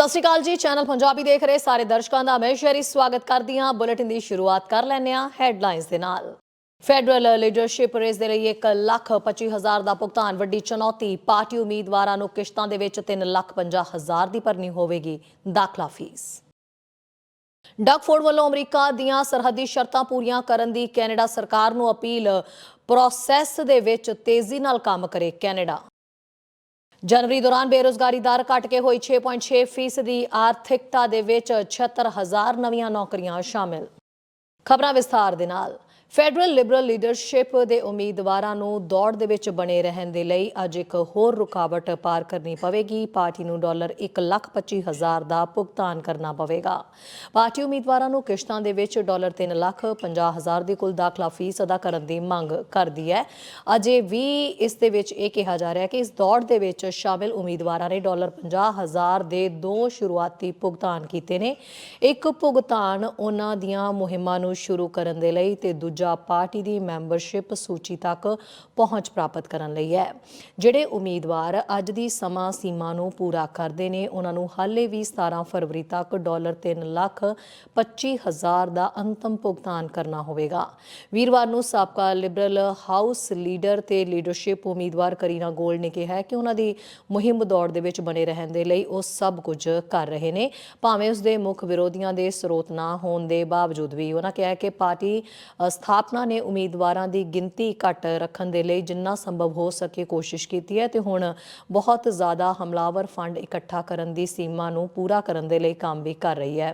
ਸਤਿ ਸ਼੍ਰੀ ਅਕਾਲ ਜੀ, ਚੈਨਲ ਪੰਜਾਬੀ ਦੇਖ ਰਹੇ ਸਾਰੇ ਦਰਸ਼ਕਾਂ ਦਾ ਮੈਂ ਸ਼ਰੀ ਸਵਾਗਤ ਕਰਦੀ ਹਾਂ। ਬੁਲੇਟਿਨ ਦੀ ਸ਼ੁਰੂਆਤ ਕਰ ਲੈਂਦੇ ਹਾਂ ਹੈਡਲਾਈਨਸ ਦੇ ਨਾਲ। ਫੈਡਰਲ ਲੀਡਰਸ਼ਿਪ ਰੇਸ ਦੇ ਲਈ 1 ਲੱਖ 25 ਹਜ਼ਾਰ ਦਾ ਭੁਗਤਾਨ, ਵੱਡੀ ਚੁਣੌਤੀ, ਪਾਰਟੀ ਉਮੀਦਵਾਰਾਂ ਨੂੰ ਕਿਸ਼ਤਾਂ ਦੇ ਵਿੱਚ 3 ਲੱਖ 50 ਹਜ਼ਾਰ ਦੀ ਭਰਨੀ ਹੋਵੇਗੀ। ਦਾਖਲਾ ਫੀਸ। ਡਗਫੋਰਡ ਵੱਲੋਂ ਅਮਰੀਕਾ ਦੀਆਂ ਸਰਹੱਦੀ ਸ਼ਰਤਾਂ ਪੂਰੀਆਂ ਕਰਨ ਦੀ ਕੈਨੇਡਾ ਸਰਕਾਰ ਨੂੰ ਅਪੀਲ। ਪ੍ਰੋਸੈਸ ਦੇ ਵਿੱਚ ਤੇਜ਼ੀ ਨਾਲ ਕੰਮ ਕਰੇ ਕੈਨੇਡਾ। ਜਨਵਰੀ ਦੌਰਾਨ ਬੇਰੋਜ਼ਗਾਰੀ ਦਰ ਘਟ ਕੇ ਹੋਈ 6.6 ਫੀਸਦੀ ਆਰਥਿਕਤਾ ਦੇ ਵਿੱਚ 76000 ਨਵੀਆਂ ਨੌਕਰੀਆਂ ਸ਼ਾਮਿਲ। ਖਬਰਾਂ ਵਿਸਥਾਰ ਦੇ ਨਾਲ। ਫੈਡਰਲ ਲਿਬਰਲ ਲੀਡਰਸ਼ਿਪ ਦੇ ਉਮੀਦਵਾਰਾਂ ਨੂੰ ਦੌੜ ਦੇ ਵਿੱਚ ਬਣੇ ਰਹਿਣ ਦੇ ਲਈ ਅੱਜ ਇੱਕ ਹੋਰ ਰੁਕਾਵਟ ਪਾਰ ਕਰਨੀ ਪਵੇਗੀ। ਪਾਰਟੀ ਨੂੰ ਡਾਲਰ 1,25,000 ਦਾ ਭੁਗਤਾਨ ਕਰਨਾ ਪਵੇਗਾ। ਪਾਰਟੀ ਉਮੀਦਵਾਰਾਂ ਨੂੰ ਕਿਸ਼ਤਾਂ ਦੇ ਵਿੱਚ ਡਾਲਰ 3,50,000 ਦੀ ਕੁੱਲ ਦਾਖਲਾ ਫੀਸ ਅਦਾ ਕਰਨ ਦੀ ਮੰਗ ਕਰਦੀ ਹੈ। ਅਜੇ ਵੀ ਇਸ ਦੇ ਵਿੱਚ ਇਹ ਕਿਹਾ ਜਾ ਰਿਹਾ ਹੈ ਕਿ ਇਸ ਦੌੜ ਦੇ ਵਿੱਚ ਸ਼ਾਮਿਲ ਉਮੀਦਵਾਰਾਂ ਨੇ ਡਾਲਰ 50,000 ਦੇ ਦੋ ਸ਼ੁਰੂਆਤੀ ਭੁਗਤਾਨ ਕੀਤੇ ਨੇ। ਇੱਕ ਭੁਗਤਾਨ ਉਹਨਾਂ ਦੀਆਂ ਮੁਹਿੰਮਾਂ ਨੂੰ ਸ਼ੁਰੂ ਕਰਨ ਦੇ ਲਈ ਤੇ ਦੂਜਾ ਪਾਰਟੀ ਦੀ ਮੈਂਬਰਸ਼ਿਪ ਸੂਚੀ ਤੱਕ ਪਹੁੰਚ ਪ੍ਰਾਪਤ ਕਰਨ ਲਈ ਹੈ। ਜਿਹੜੇ ਉਮੀਦਵਾਰ ਅੱਜ ਦੀ ਸਮਾਂ ਸੀਮਾ ਨੂੰ ਪੂਰਾ ਕਰਦੇ ਨੇ, ਉਹਨਾਂ ਨੂੰ ਹਾਲੇ ਵੀ 17 ਫਰਵਰੀ ਤੱਕ ਡਾਲਰ 3 ਲੱਖ 25 ਦਾ ਅੰਤਮ ਭੁਗਤਾਨ ਕਰਨਾ ਹੋਵੇਗਾ। ਵੀਰਵਾਰ ਨੂੰ ਸਾਬਕਾ ਲਿਬਰਲ ਹਾਊਸ ਲੀਡਰ ਤੇ ਲੀਡਰਸ਼ਿਪ ਉਮੀਦਵਾਰ ਕਰੀਨਾ ਗੋਲਡ ਨੇ ਕਿਹਾ ਕਿ ਉਹਨਾਂ ਦੀ ਮੁਹਿੰਮ ਦੌੜ ਦੇ ਵਿੱਚ ਬਣੇ ਰਹਿਣ ਦੇ ਲਈ ਉਹ ਸਭ ਕੁਝ ਕਰ ਰਹੇ ਨੇ। ਭਾਵੇਂ ਉਸ ਦੇ ਮੁੱਖ ਵਿਰੋਧੀਆਂ ਦੇ ਸਰੋਤ ਨਾ ਹੋਣ ਦੇ ਬਾਵਜੂਦ ਵੀ ਉਹਨਾਂ ਕਿਹਾ ਕਿ ਪਾਰਟੀ ਸਥਾਪਨਾ ਨੇ ਉਮੀਦਵਾਰਾਂ ਦੀ ਗਿਣਤੀ ਘੱਟ ਰੱਖਣ ਦੇ ਲਈ ਜਿੰਨਾ ਸੰਭਵ ਹੋ ਸਕੇ ਕੋਸ਼ਿਸ਼ ਕੀਤੀ ਹੈ ਤੇ ਹੁਣ ਬਹੁਤ ਜ਼ਿਆਦਾ ਹਮਲਾਵਰ ਫੰਡ ਇਕੱਠਾ ਕਰਨ ਦੀ ਸੀਮਾ ਨੂੰ ਪੂਰਾ ਕਰਨ ਦੇ ਲਈ ਕੰਮ ਵੀ ਕਰ ਰਹੀ ਹੈ।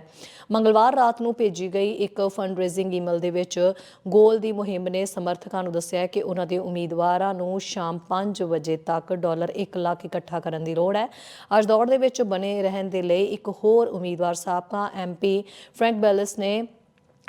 ਮੰਗਲਵਾਰ ਰਾਤ ਨੂੰ ਭੇਜੀ ਗਈ ਇੱਕ ਫੰਡ ਰੇਜ਼ਿੰਗ ਈਮੇਲ ਦੇ ਵਿੱਚ ਗੋਲ ਦੀ ਮੁਹਿੰਮ ਨੇ ਸਮਰਥਕਾਂ ਨੂੰ ਦੱਸਿਆ ਕਿ ਉਹਨਾਂ ਦੇ ਉਮੀਦਵਾਰਾਂ ਨੂੰ ਸ਼ਾਮ 5 ਵਜੇ ਤੱਕ ਡਾਲਰ 1 ਲੱਖ ਇਕੱਠਾ ਕਰਨ ਦੀ ਲੋੜ ਹੈ। ਅੱਜ ਦੌੜ ਦੇ ਵਿੱਚ ਬਣੇ ਰਹਿਣ ਦੇ ਲਈ ਇੱਕ ਹੋਰ ਉਮੀਦਵਾਰ ਸਾਬਕਾ ਐਮਪੀ ਫਰੈਂਕ ਬੈਲਸ ਨੇ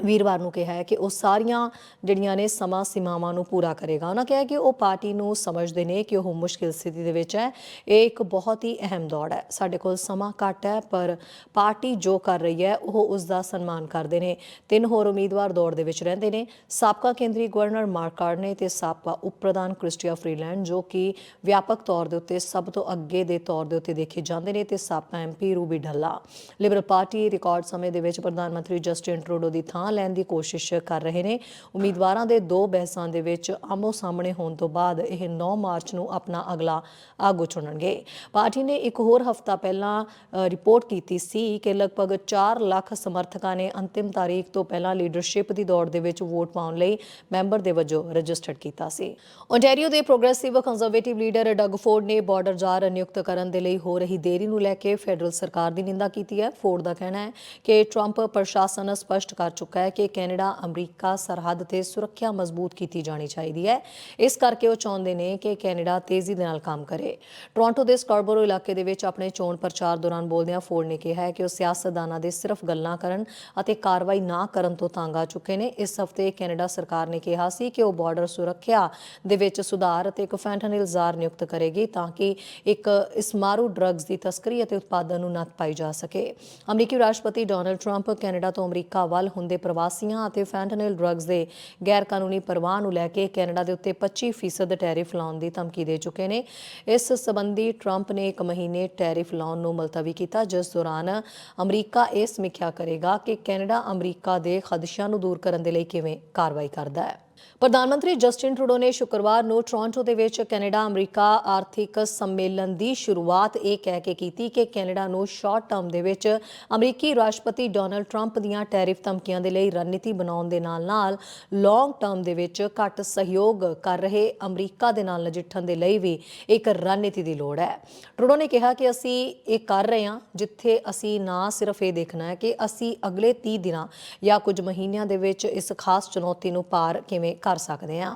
ਵੀਰਵਾਰ ਨੂੰ ਕਿਹਾ ਹੈ ਕਿ ਉਹ ਸਾਰੀਆਂ ਜਿਹੜੀਆਂ ਨੇ ਸਮਾਂ ਸੀਮਾਵਾਂ ਨੂੰ ਪੂਰਾ ਕਰੇਗਾ। ਉਹਨਾਂ ਕਿਹਾ ਕਿ ਉਹ ਪਾਰਟੀ ਨੂੰ ਸਮਝਦੇ ਨੇ ਕਿ ਉਹ ਮੁਸ਼ਕਿਲ ਸਥਿਤੀ ਦੇ ਵਿੱਚ ਹੈ। ਇਹ ਇੱਕ ਬਹੁਤ ਹੀ ਅਹਿਮ ਦੌੜ ਹੈ। ਸਾਡੇ ਕੋਲ ਸਮਾਂ ਘੱਟ ਹੈ, ਪਰ ਪਾਰਟੀ ਜੋ ਕਰ ਰਹੀ ਹੈ, ਉਹ ਉਸ ਦਾ ਸਨਮਾਨ ਕਰਦੇ ਨੇ। ਤਿੰਨ ਹੋਰ ਉਮੀਦਵਾਰ ਦੌੜ ਦੇ ਵਿੱਚ ਰਹਿੰਦੇ ਨੇ। ਸਾਬਕਾ ਕੇਂਦਰੀ ਗਵਰਨਰ ਮਾਰਕ ਕਾਰਨੇ ਤੇ ਸਾਬਕਾ ਉਪ ਪ੍ਰਧਾਨ ਕ੍ਰਿਸਟੀਆ ਫਰੀਲੈਂਡ, ਜੋ ਕਿ ਵਿਆਪਕ ਤੌਰ ਦੇ ਉੱਤੇ ਸਭ ਤੋਂ ਅੱਗੇ ਦੇ ਤੌਰ ਦੇ ਉੱਤੇ ਦੇਖੇ ਜਾਂਦੇ ਨੇ ਤੇ ਸਾਬਕਾ MP Ruby Dhalla. Liberal party record ਸਮੇਂ ਦੇ ਵਿੱਚ ਪ੍ਰਧਾਨ ਮੰਤਰੀ ਜਸਟਿਨ ਟਰੂਡੋ ਦੀ ਥਾਂ ਲੈਣ ਦੀ ਕੋਸ਼ਿਸ਼ ਕਰ ਰਹੇ ਨੇ। ਉਮੀਦਵਾਰਾਂ ਦੇ ਦੋ ਬਹਿਸਾਂ ਦੇ ਵਿੱਚ ਆਮੋ ਸਾਹਮਣੇ ਹੋਣ ਤੋਂ ਬਾਅਦ ਇਹ 9 ਮਾਰਚ ਨੂੰ ਆਪਣਾ ਅਗਲਾ ਆਗੂ ਚੁਣਨਗੇ। ਪਾਰਟੀ ਨੇ ਇੱਕ ਹੋਰ ਹਫਤਾ ਪਹਿਲਾਂ ਰਿਪੋਰਟ ਕੀਤੀ ਸੀ ਕਿ ਲਗਭਗ 4 ਲੱਖ ਸਮਰਥਕਾਂ ਨੇ ਅੰਤਿਮ ਤਾਰੀਖ ਤੋਂ ਪਹਿਲਾਂ ਲੀਡਰਸ਼ਿਪ ਦੀ ਦੌੜ ਦੇ ਵਿੱਚ ਵੋਟ ਪਾਉਣ ਲਈ ਮੈਂਬਰ ਦੇ ਵਜੋਂ ਰਜਿਸਟਰਡ ਕੀਤਾ ਸੀ। ਓਨਟਾਰੀਓ ਦੇ progressive conservative leader Doug Ford ਨੇ ਬਾਰਡਰ ਜਾਰ ਨਿਯੁਕਤ ਕਰਨ ਦੇ ਲਈ ਹੋ ਰਹੀ ਦੇਰੀ ਨੂੰ ਲੈ ਕੇ ਫੈਡਰਲ ਸਰਕਾਰ ਦੀ ਨਿੰਦਾ ਕੀਤੀ ਹੈ। ਫੋਰਡ ਦਾ ਕਹਿਣਾ ਹੈ ਕਿ ਟਰੰਪ ਪ੍ਰਸ਼ਾਸਨ ਸਪਸ਼ਟ ਕਰ ਚੁੱਕਾ ਹੈ ਕਿ ਕੈਨੇਡਾ, ਅਮਰੀਕਾ ਸਰਹੱਦ ਤੇ ਸੁਰੱਖਿਆ ਮਜ਼ਬੂਤ ਕੀਤੀ ਜਾਣੀ ਚਾਹੀਦੀ ਹੈ। ਇਸ ਕਰਕੇ ਉਹ ਚਾਹੁੰਦੇ ਨੇ ਕਿ ਕੈਨੇਡਾ ਤੇਜ਼ੀ ਦੇ ਨਾਲ ਕੰਮ ਕਰੇ। ਟੋਰਾਂਟੋ ਦੇ ਸਕਾਰਬੋਰੋ ਇਲਾਕੇ ਦੇ ਵਿੱਚ ਆਪਣੇ ਚੋਣ ਪ੍ਰਚਾਰ ਦੌਰਾਨ ਬੋਲਦਿਆਂ ਫੋਰਡ ਨੇ ਕਿਹਾ ਹੈ ਕਿ ਉਹ ਸਿਆਸਤਦਾਨਾਂ ਦੇ ਸਿਰਫ ਗੱਲਾਂ ਕਰਨ ਅਤੇ ਕਾਰਵਾਈ ਨਾ ਕਰਨ ਤੋਂ ਤੰਗ ਆ ਚੁੱਕੇ ਨੇ। ਇਸ ਹਫ਼ਤੇ ਕੈਨੇਡਾ ਸਰਕਾਰ ਨੇ ਕਿਹਾ ਸੀ ਕਿ ਉਹ ਬਾਰਡਰ ਸੁਰੱਖਿਆ ਦੇ ਵਿੱਚ ਸੁਧਾਰ ਅਤੇ ਇੱਕ ਫੈਂਟਨਿਲ ਜ਼ਾਰ ਨਿਯੁਕਤ ਕਰੇਗੀ ਤਾਂ ਕਿ ਇੱਕ ਇਸਮਾਰੂ ਡਰੱਗਸ ਦੀ ਤਸਕਰੀ ਅਤੇ ਉਤਪਾਦਨ ਨੂੰ ਨੱਥ ਪਾਈ ਜਾ ਸਕੇ। ਅਮਰੀਕੀ ਰਾਸ਼ਟਰਪਤੀ ਡੋਨਲਡ ਟਰੰਪ ਕੈਨੇਡਾ ਤੋਂ ਅਮਰੀਕਾ ਵੱਲ ਹੁੰਦੇ ਪ੍ਰਵਾਸੀਆਂ ਅਤੇ ਫੈਂਟਨਿਲ ਡਰੱਗਸ ਦੇ ਗੈਰ ਕਾਨੂੰਨੀ ਪ੍ਰਵਾਹ ਨੂੰ ਲੈ ਕੇ ਕੈਨੇਡਾ ਦੇ ਉੱਤੇ 25% ਟੈਰਿਫ ਲਾਉਣ ਦੀ ਧਮਕੀ ਦੇ ਚੁੱਕੇ ਨੇ। ਇਸ ਸਬੰਧੀ ਟਰੰਪ ਨੇ ਇੱਕ ਮਹੀਨੇ ਟੈਰਿਫ ਲਾਉਣ ਨੂੰ ਮੁਲਤਵੀ ਕੀਤਾ, ਜਿਸ ਦੌਰਾਨ ਅਮਰੀਕਾ ਇਹ ਸਮੀਖਿਆ ਕਰੇਗਾ ਕਿ ਕੈਨੇਡਾ ਅਮਰੀਕਾ ਦੇ ਖਦਸ਼ਿਆਂ ਨੂੰ ਦੂਰ ਕਰਨ ਦੇ ਲਈ ਕਿਵੇਂ ਕਾਰਵਾਈ ਕਰਦਾ ਹੈ। ਪ੍ਰਧਾਨ ਮੰਤਰੀ ਜਸਟਿਨ ਟਰੂਡੋ ਨੇ ਸ਼ੁੱਕਰਵਾਰ ਨੂੰ ਟੋਰਾਂਟੋ ਦੇ ਵਿੱਚ ਕੈਨੇਡਾ ਅਮਰੀਕਾ ਆਰਥਿਕ ਸੰਮੇਲਨ ਦੀ ਸ਼ੁਰੂਆਤ ਇਹ ਕਹਿ ਕੇ ਕੀਤੀ ਕਿ ਕੈਨੇਡਾ ਨੂੰ ਸ਼ਾਰਟ ਟਰਮ ਦੇ ਵਿੱਚ ਅਮਰੀਕੀ ਰਾਸ਼ਟਰਪਤੀ ਡੋਨਲਡ ਟਰੰਪ ਦੀਆਂ ਟੈਰਿਫ ਧਮਕੀਆਂ ਦੇ ਲਈ ਰਣਨੀਤੀ ਬਣਾਉਣ ਦੇ ਨਾਲ-ਨਾਲ ਲੌਂਗ ਟਰਮ ਦੇ ਵਿੱਚ ਘੱਟ ਸਹਿਯੋਗ ਕਰ ਰਹੇ ਅਮਰੀਕਾ ਦੇ ਨਾਲ ਨਜਿੱਠਣ ਦੇ ਲਈ ਵੀ ਇੱਕ ਰਣਨੀਤੀ ਦੀ ਲੋੜ ਹੈ। ਟਰੂਡੋ ਨੇ ਕਿਹਾ ਕਿ ਅਸੀਂ ਇਹ ਕਰ ਰਹੇ ਹਾਂ, ਜਿੱਥੇ ਅਸੀਂ ਨਾ ਸਿਰਫ ਇਹ ਦੇਖਣਾ ਹੈ ਕਿ ਅਸੀਂ ਅਗਲੇ 30 ਦਿਨਾਂ ਜਾਂ ਕੁਝ ਮਹੀਨਿਆਂ ਦੇ ਵਿੱਚ ਇਸ ਖਾਸ ਚੁਣੌਤੀ ਨੂੰ ਪਾਰ ਕਿਵੇਂ ਕਰ ਸਕਦੇ ਹਾਂ।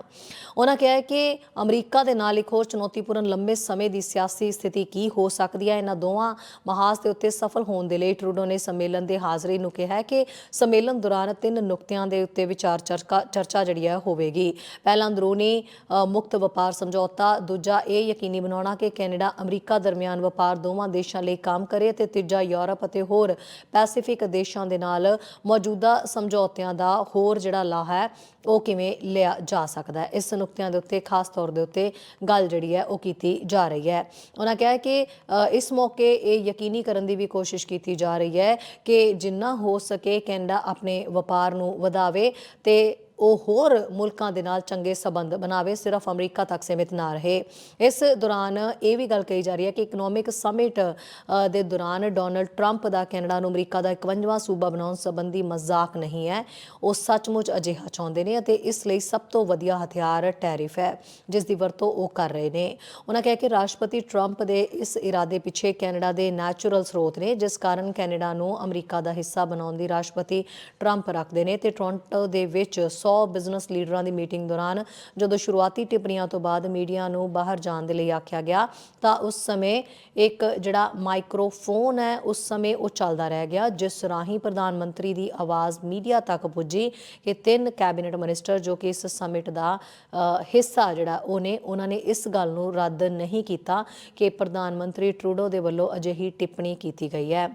ਉਹਨਾਂ ਕਿਹਾ ਹੈ ਕਿ ਅਮਰੀਕਾ ਦੇ ਨਾਲ ਇੱਕ ਹੋਰ ਚੁਣੌਤੀਪੂਰਨ ਲੰਬੇ ਸਮੇਂ ਦੀ ਸਿਆਸੀ ਸਥਿਤੀ ਕੀ ਹੋ ਸਕਦੀ ਹੈ? ਇਹਨਾਂ ਦੋਵਾਂ ਮਹਾਜ਼ ਦੇ ਉੱਤੇ ਸਫਲ ਹੋਣ ਦੇ ਲਈ ਟਰੂਡੋ ਨੇ ਸੰਮੇਲਨ ਦੇ ਹਾਜ਼ਰੀ ਨੂੰ ਕਿਹਾ ਹੈ ਕਿ ਸੰਮੇਲਨ ਦੌਰਾਨ ਤਿੰਨ ਨੁਕਤਿਆਂ ਦੇ ਉੱਤੇ ਵਿਚਾਰ ਚਰਚਾ ਚਰਚਾ ਜਿਹੜੀ ਹੈ ਹੋਵੇਗੀ। ਪਹਿਲਾ ਅੰਦਰੂਨੀ ਮੁਕਤ ਵਪਾਰ ਸਮਝੌਤਾ, ਦੂਜਾ ਇਹ ਯਕੀਨੀ ਬਣਾਉਣਾ ਕਿ ਕੈਨੇਡਾ ਅਮਰੀਕਾ ਦਰਮਿਆਨ ਵਪਾਰ ਦੋਵਾਂ ਦੇਸ਼ਾਂ ਲਈ ਕੰਮ ਕਰੇ ਅਤੇ ਤੀਜਾ ਯੂਰਪ ਅਤੇ ਹੋਰ ਪੈਸੀਫਿਕ ਦੇਸ਼ਾਂ ਦੇ ਨਾਲ ਮੌਜੂਦਾ ਸਮਝੌਤਿਆਂ ਦਾ ਹੋਰ ਜਿਹੜਾ ਲਾਹਾ ਹੈ ਉਹ ਕਿਵੇਂ ਲਿਆ ਜਾ ਸਕਦਾ ਹੈ? ਇਸ ਨੁਕਤਿਆਂ ਦੇ ਉੱਤੇ, ਖਾਸ ਤੌਰ ਦੇ ਉੱਤੇ ਗੱਲ ਜਿਹੜੀ ਹੈ, ਉਹ ਕੀਤੀ ਜਾ ਰਹੀ ਹੈ। ਉਹਨਾਂ ਕਿਹਾ ਕਿ ਇਸ ਮੌਕੇ ਇਹ ਯਕੀਨੀ ਕਰਨ ਦੀ ਵੀ ਕੋਸ਼ਿਸ਼ ਕੀਤੀ ਜਾ ਰਹੀ ਹੈ ਕਿ ਜਿੰਨਾ ਹੋ ਸਕੇ ਕੈਨੇਡਾ ਆਪਣੇ ਵਪਾਰ ਨੂੰ ਵਧਾਵੇ ਤੇ ਉਹ ਹੋਰ ਮੁਲਕਾਂ ਦੇ ਨਾਲ ਚੰਗੇ ਸਬੰਧ ਬਣਾਵੇ, ਸਿਰਫ ਅਮਰੀਕਾ ਤੱਕ ਸੀਮਿਤ ਨਾ ਰਹੇ। ਇਸ ਦੌਰਾਨ ਇਹ ਵੀ ਗੱਲ ਕਹੀ ਜਾ ਰਹੀ ਹੈ ਕਿ ਇਕਨੋਮਿਕ ਸਮਿਟ ਦੇ ਦੌਰਾਨ ਡੋਨਲਡ ਟਰੰਪ ਦਾ ਕੈਨੇਡਾ ਨੂੰ ਅਮਰੀਕਾ ਦਾ 51ਵਾਂ ਸੂਬਾ ਬਣਾਉਣ ਸੰਬੰਧੀ ਮਜ਼ਾਕ ਨਹੀਂ ਹੈ। ਉਹ ਸੱਚਮੁੱਚ ਅਜਿਹਾ ਚਾਹੁੰਦੇ ਨੇ ਅਤੇ ਇਸ ਲਈ ਸਭ ਤੋਂ ਵਧੀਆ ਹਥਿਆਰ ਟੈਰਿਫ ਹੈ, ਜਿਸ ਦੀ ਵਰਤੋਂ ਉਹ ਕਰ ਰਹੇ ਨੇ। ਉਹਨਾਂ ਕਿਹਾ ਕਿ ਰਾਸ਼ਟਰਪਤੀ ਟਰੰਪ ਦੇ ਇਸ ਇਰਾਦੇ ਪਿੱਛੇ ਕੈਨੇਡਾ ਦੇ ਨੈਚੁਰਲ ਸਰੋਤ ਨੇ, ਜਿਸ ਕਾਰਨ ਕੈਨੇਡਾ ਨੂੰ ਅਮਰੀਕਾ ਦਾ ਹਿੱਸਾ ਬਣਾਉਣ ਦੀ ਰਾਸ਼ਟਰਪਤੀ ਟਰੰਪ ਰੱਖਦੇ ਨੇ ਤੇ ਟੋਰਾਂਟੋ ਦੇ ਵਿੱਚ 100 ਬਿਜ਼ਨਸ ਲੀਡਰਾਂ ਦੀ ਮੀਟਿੰਗ ਦੌਰਾਨ ਜਦੋਂ ਸ਼ੁਰੂਆਤੀ ਟਿੱਪਣੀਆਂ ਤੋਂ ਬਾਅਦ ਮੀਡੀਆ ਨੂੰ ਬਾਹਰ ਜਾਣ ਦੇ ਲਈ ਆਖਿਆ ਗਿਆ, ਤਾਂ ਉਸ ਸਮੇਂ ਇੱਕ ਜਿਹੜਾ ਮਾਈਕਰੋਫੋਨ ਹੈ, ਉਸ ਸਮੇਂ ਉਹ ਚੱਲਦਾ ਰਹਿ ਗਿਆ, ਜਿਸ ਰਾਹੀਂ ਪ੍ਰਧਾਨ ਮੰਤਰੀ ਦੀ ਆਵਾਜ਼ ਮੀਡੀਆ ਤੱਕ ਪੁੱਜੀ ਕਿ ਤਿੰਨ ਕੈਬਨਿਟ ਮਿਨਿਸਟਰ ਜੋ ਕਿ ਇਸ ਸਮਿਟ ਦਾ ਹਿੱਸਾ ਜਿਹੜਾ ਉਹਨੇ ਉਹਨਾਂ ਨੇ ਇਸ ਗੱਲ ਨੂੰ ਰੱਦ ਨਹੀਂ ਕੀਤਾ ਕਿ ਪ੍ਰਧਾਨ ਮੰਤਰੀ ਟਰੂਡੋ ਦੇ ਵੱਲੋਂ ਅਜਿਹੀ ਟਿੱਪਣੀ ਕੀਤੀ ਗਈ ਹੈ।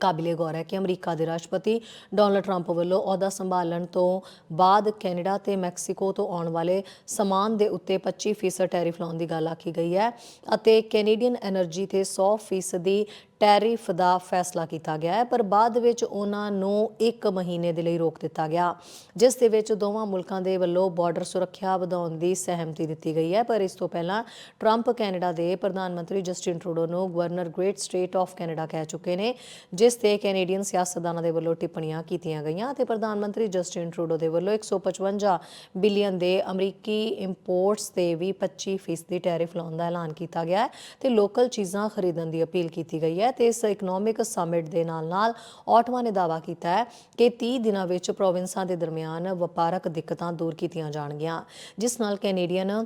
ਕਾਬਿਲੇ ਗੌਰ ਹੈ ਕਿ ਅਮਰੀਕਾ ਦੇ ਰਾਸ਼ਟਰਪਤੀ ਡੋਨਲਡ ਟਰੰਪ ਵੱਲੋਂ ਅਹੁਦਾ ਸੰਭਾਲਣ ਤੋਂ ਬਾਅਦ ਕੈਨੇਡਾ ਤੇ ਮੈਕਸੀਕੋ ਤੋਂ ਆਉਣ ਵਾਲੇ ਸਮਾਨ ਦੇ ਉੱਤੇ 25% ਟੈਰਿਫ ਲਾਉਣ ਦੀ ਗੱਲ ਆਖੀ ਗਈ ਹੈ ਅਤੇ ਕੈਨੇਡੀਅਨ એનર્ਜੀ ਤੇ 100% ਦੀ ਟੈਰਿਫ ਦਾ ਫੈਸਲਾ ਕੀਤਾ ਗਿਆ ਹੈ, ਪਰ ਬਾਅਦ ਵਿੱਚ ਉਹਨਾਂ ਨੂੰ 1 ਮਹੀਨੇ ਦੇ ਲਈ ਰੋਕ ਦਿੱਤਾ ਗਿਆ। ਜਿਸ ਦੇ ਵਿੱਚ ਦੋਵਾਂ ਮੁਲਕਾਂ ਦੇ ਵੱਲੋਂ ਬਾਰਡਰ ਸੁਰੱਖਿਆ ਵਧਾਉਣ ਦੀ ਸਹਿਮਤੀ ਦਿੱਤੀ ਗਈ ਹੈ, ਪਰ ਇਸ ਤੋਂ ਪਹਿਲਾਂ ਟਰੰਪ ਕੈਨੇਡਾ ਦੇ ਪ੍ਰਧਾਨ ਮੰਤਰੀ ਜਸਟਿਨ ਟਰੂਡੋ ਨੂੰ governor great state of Canada ਕਹਿ ਚੁੱਕੇ ਨੇ, ਜਿਸ ਤੇ ਕੈਨੇਡੀਅਨ ਸਿਆਸਤਦਾਨਾਂ ਦੇ ਵੱਲੋਂ ਟਿੱਪਣੀਆਂ ਕੀਤੀਆਂ ਗਈਆਂ ਤੇ ਪ੍ਰਧਾਨ ਮੰਤਰੀ ਜਸਟਿਨ ਟਰੂਡੋ ਦੇ ਵੱਲੋਂ 155 ਬਿਲੀਅਨ ਦੇ ਅਮਰੀਕੀ ਇੰਪੋਰਟਸ ਤੇ ਵੀ 25% ਦੀ ਟੈਰਿਫ ਲਾਉਣ ਦਾ ਐਲਾਨ ਕੀਤਾ ਗਿਆ ਹੈ ਤੇ ਲੋਕਲ ਚੀਜ਼ਾਂ ਖਰੀਦਣ ਦੀ ਅਪੀਲ ਕੀਤੀ ਗਈ ਹੈ। ਤੇ ਇਸ ਇਕਨੋਮਿਕ ਸਮਿਟ ਦੇ ਨਾਲ-ਨਾਲ ਆਟਵਾ ਨੇ ਦਾਅਵਾ ਕੀਤਾ ਹੈ ਕਿ 30 ਦਿਨਾਂ ਵਿੱਚ ਪ੍ਰੋਵਿੰਸਾਂ ਦੇ ਦਰਮਿਆਨ ਵਪਾਰਕ ਦਿੱਕਤਾਂ ਦੂਰ ਕੀਤੀਆਂ ਜਾਣਗੀਆਂ, ਜਿਸ ਨਾਲ ਕੈਨੇਡੀਅਨ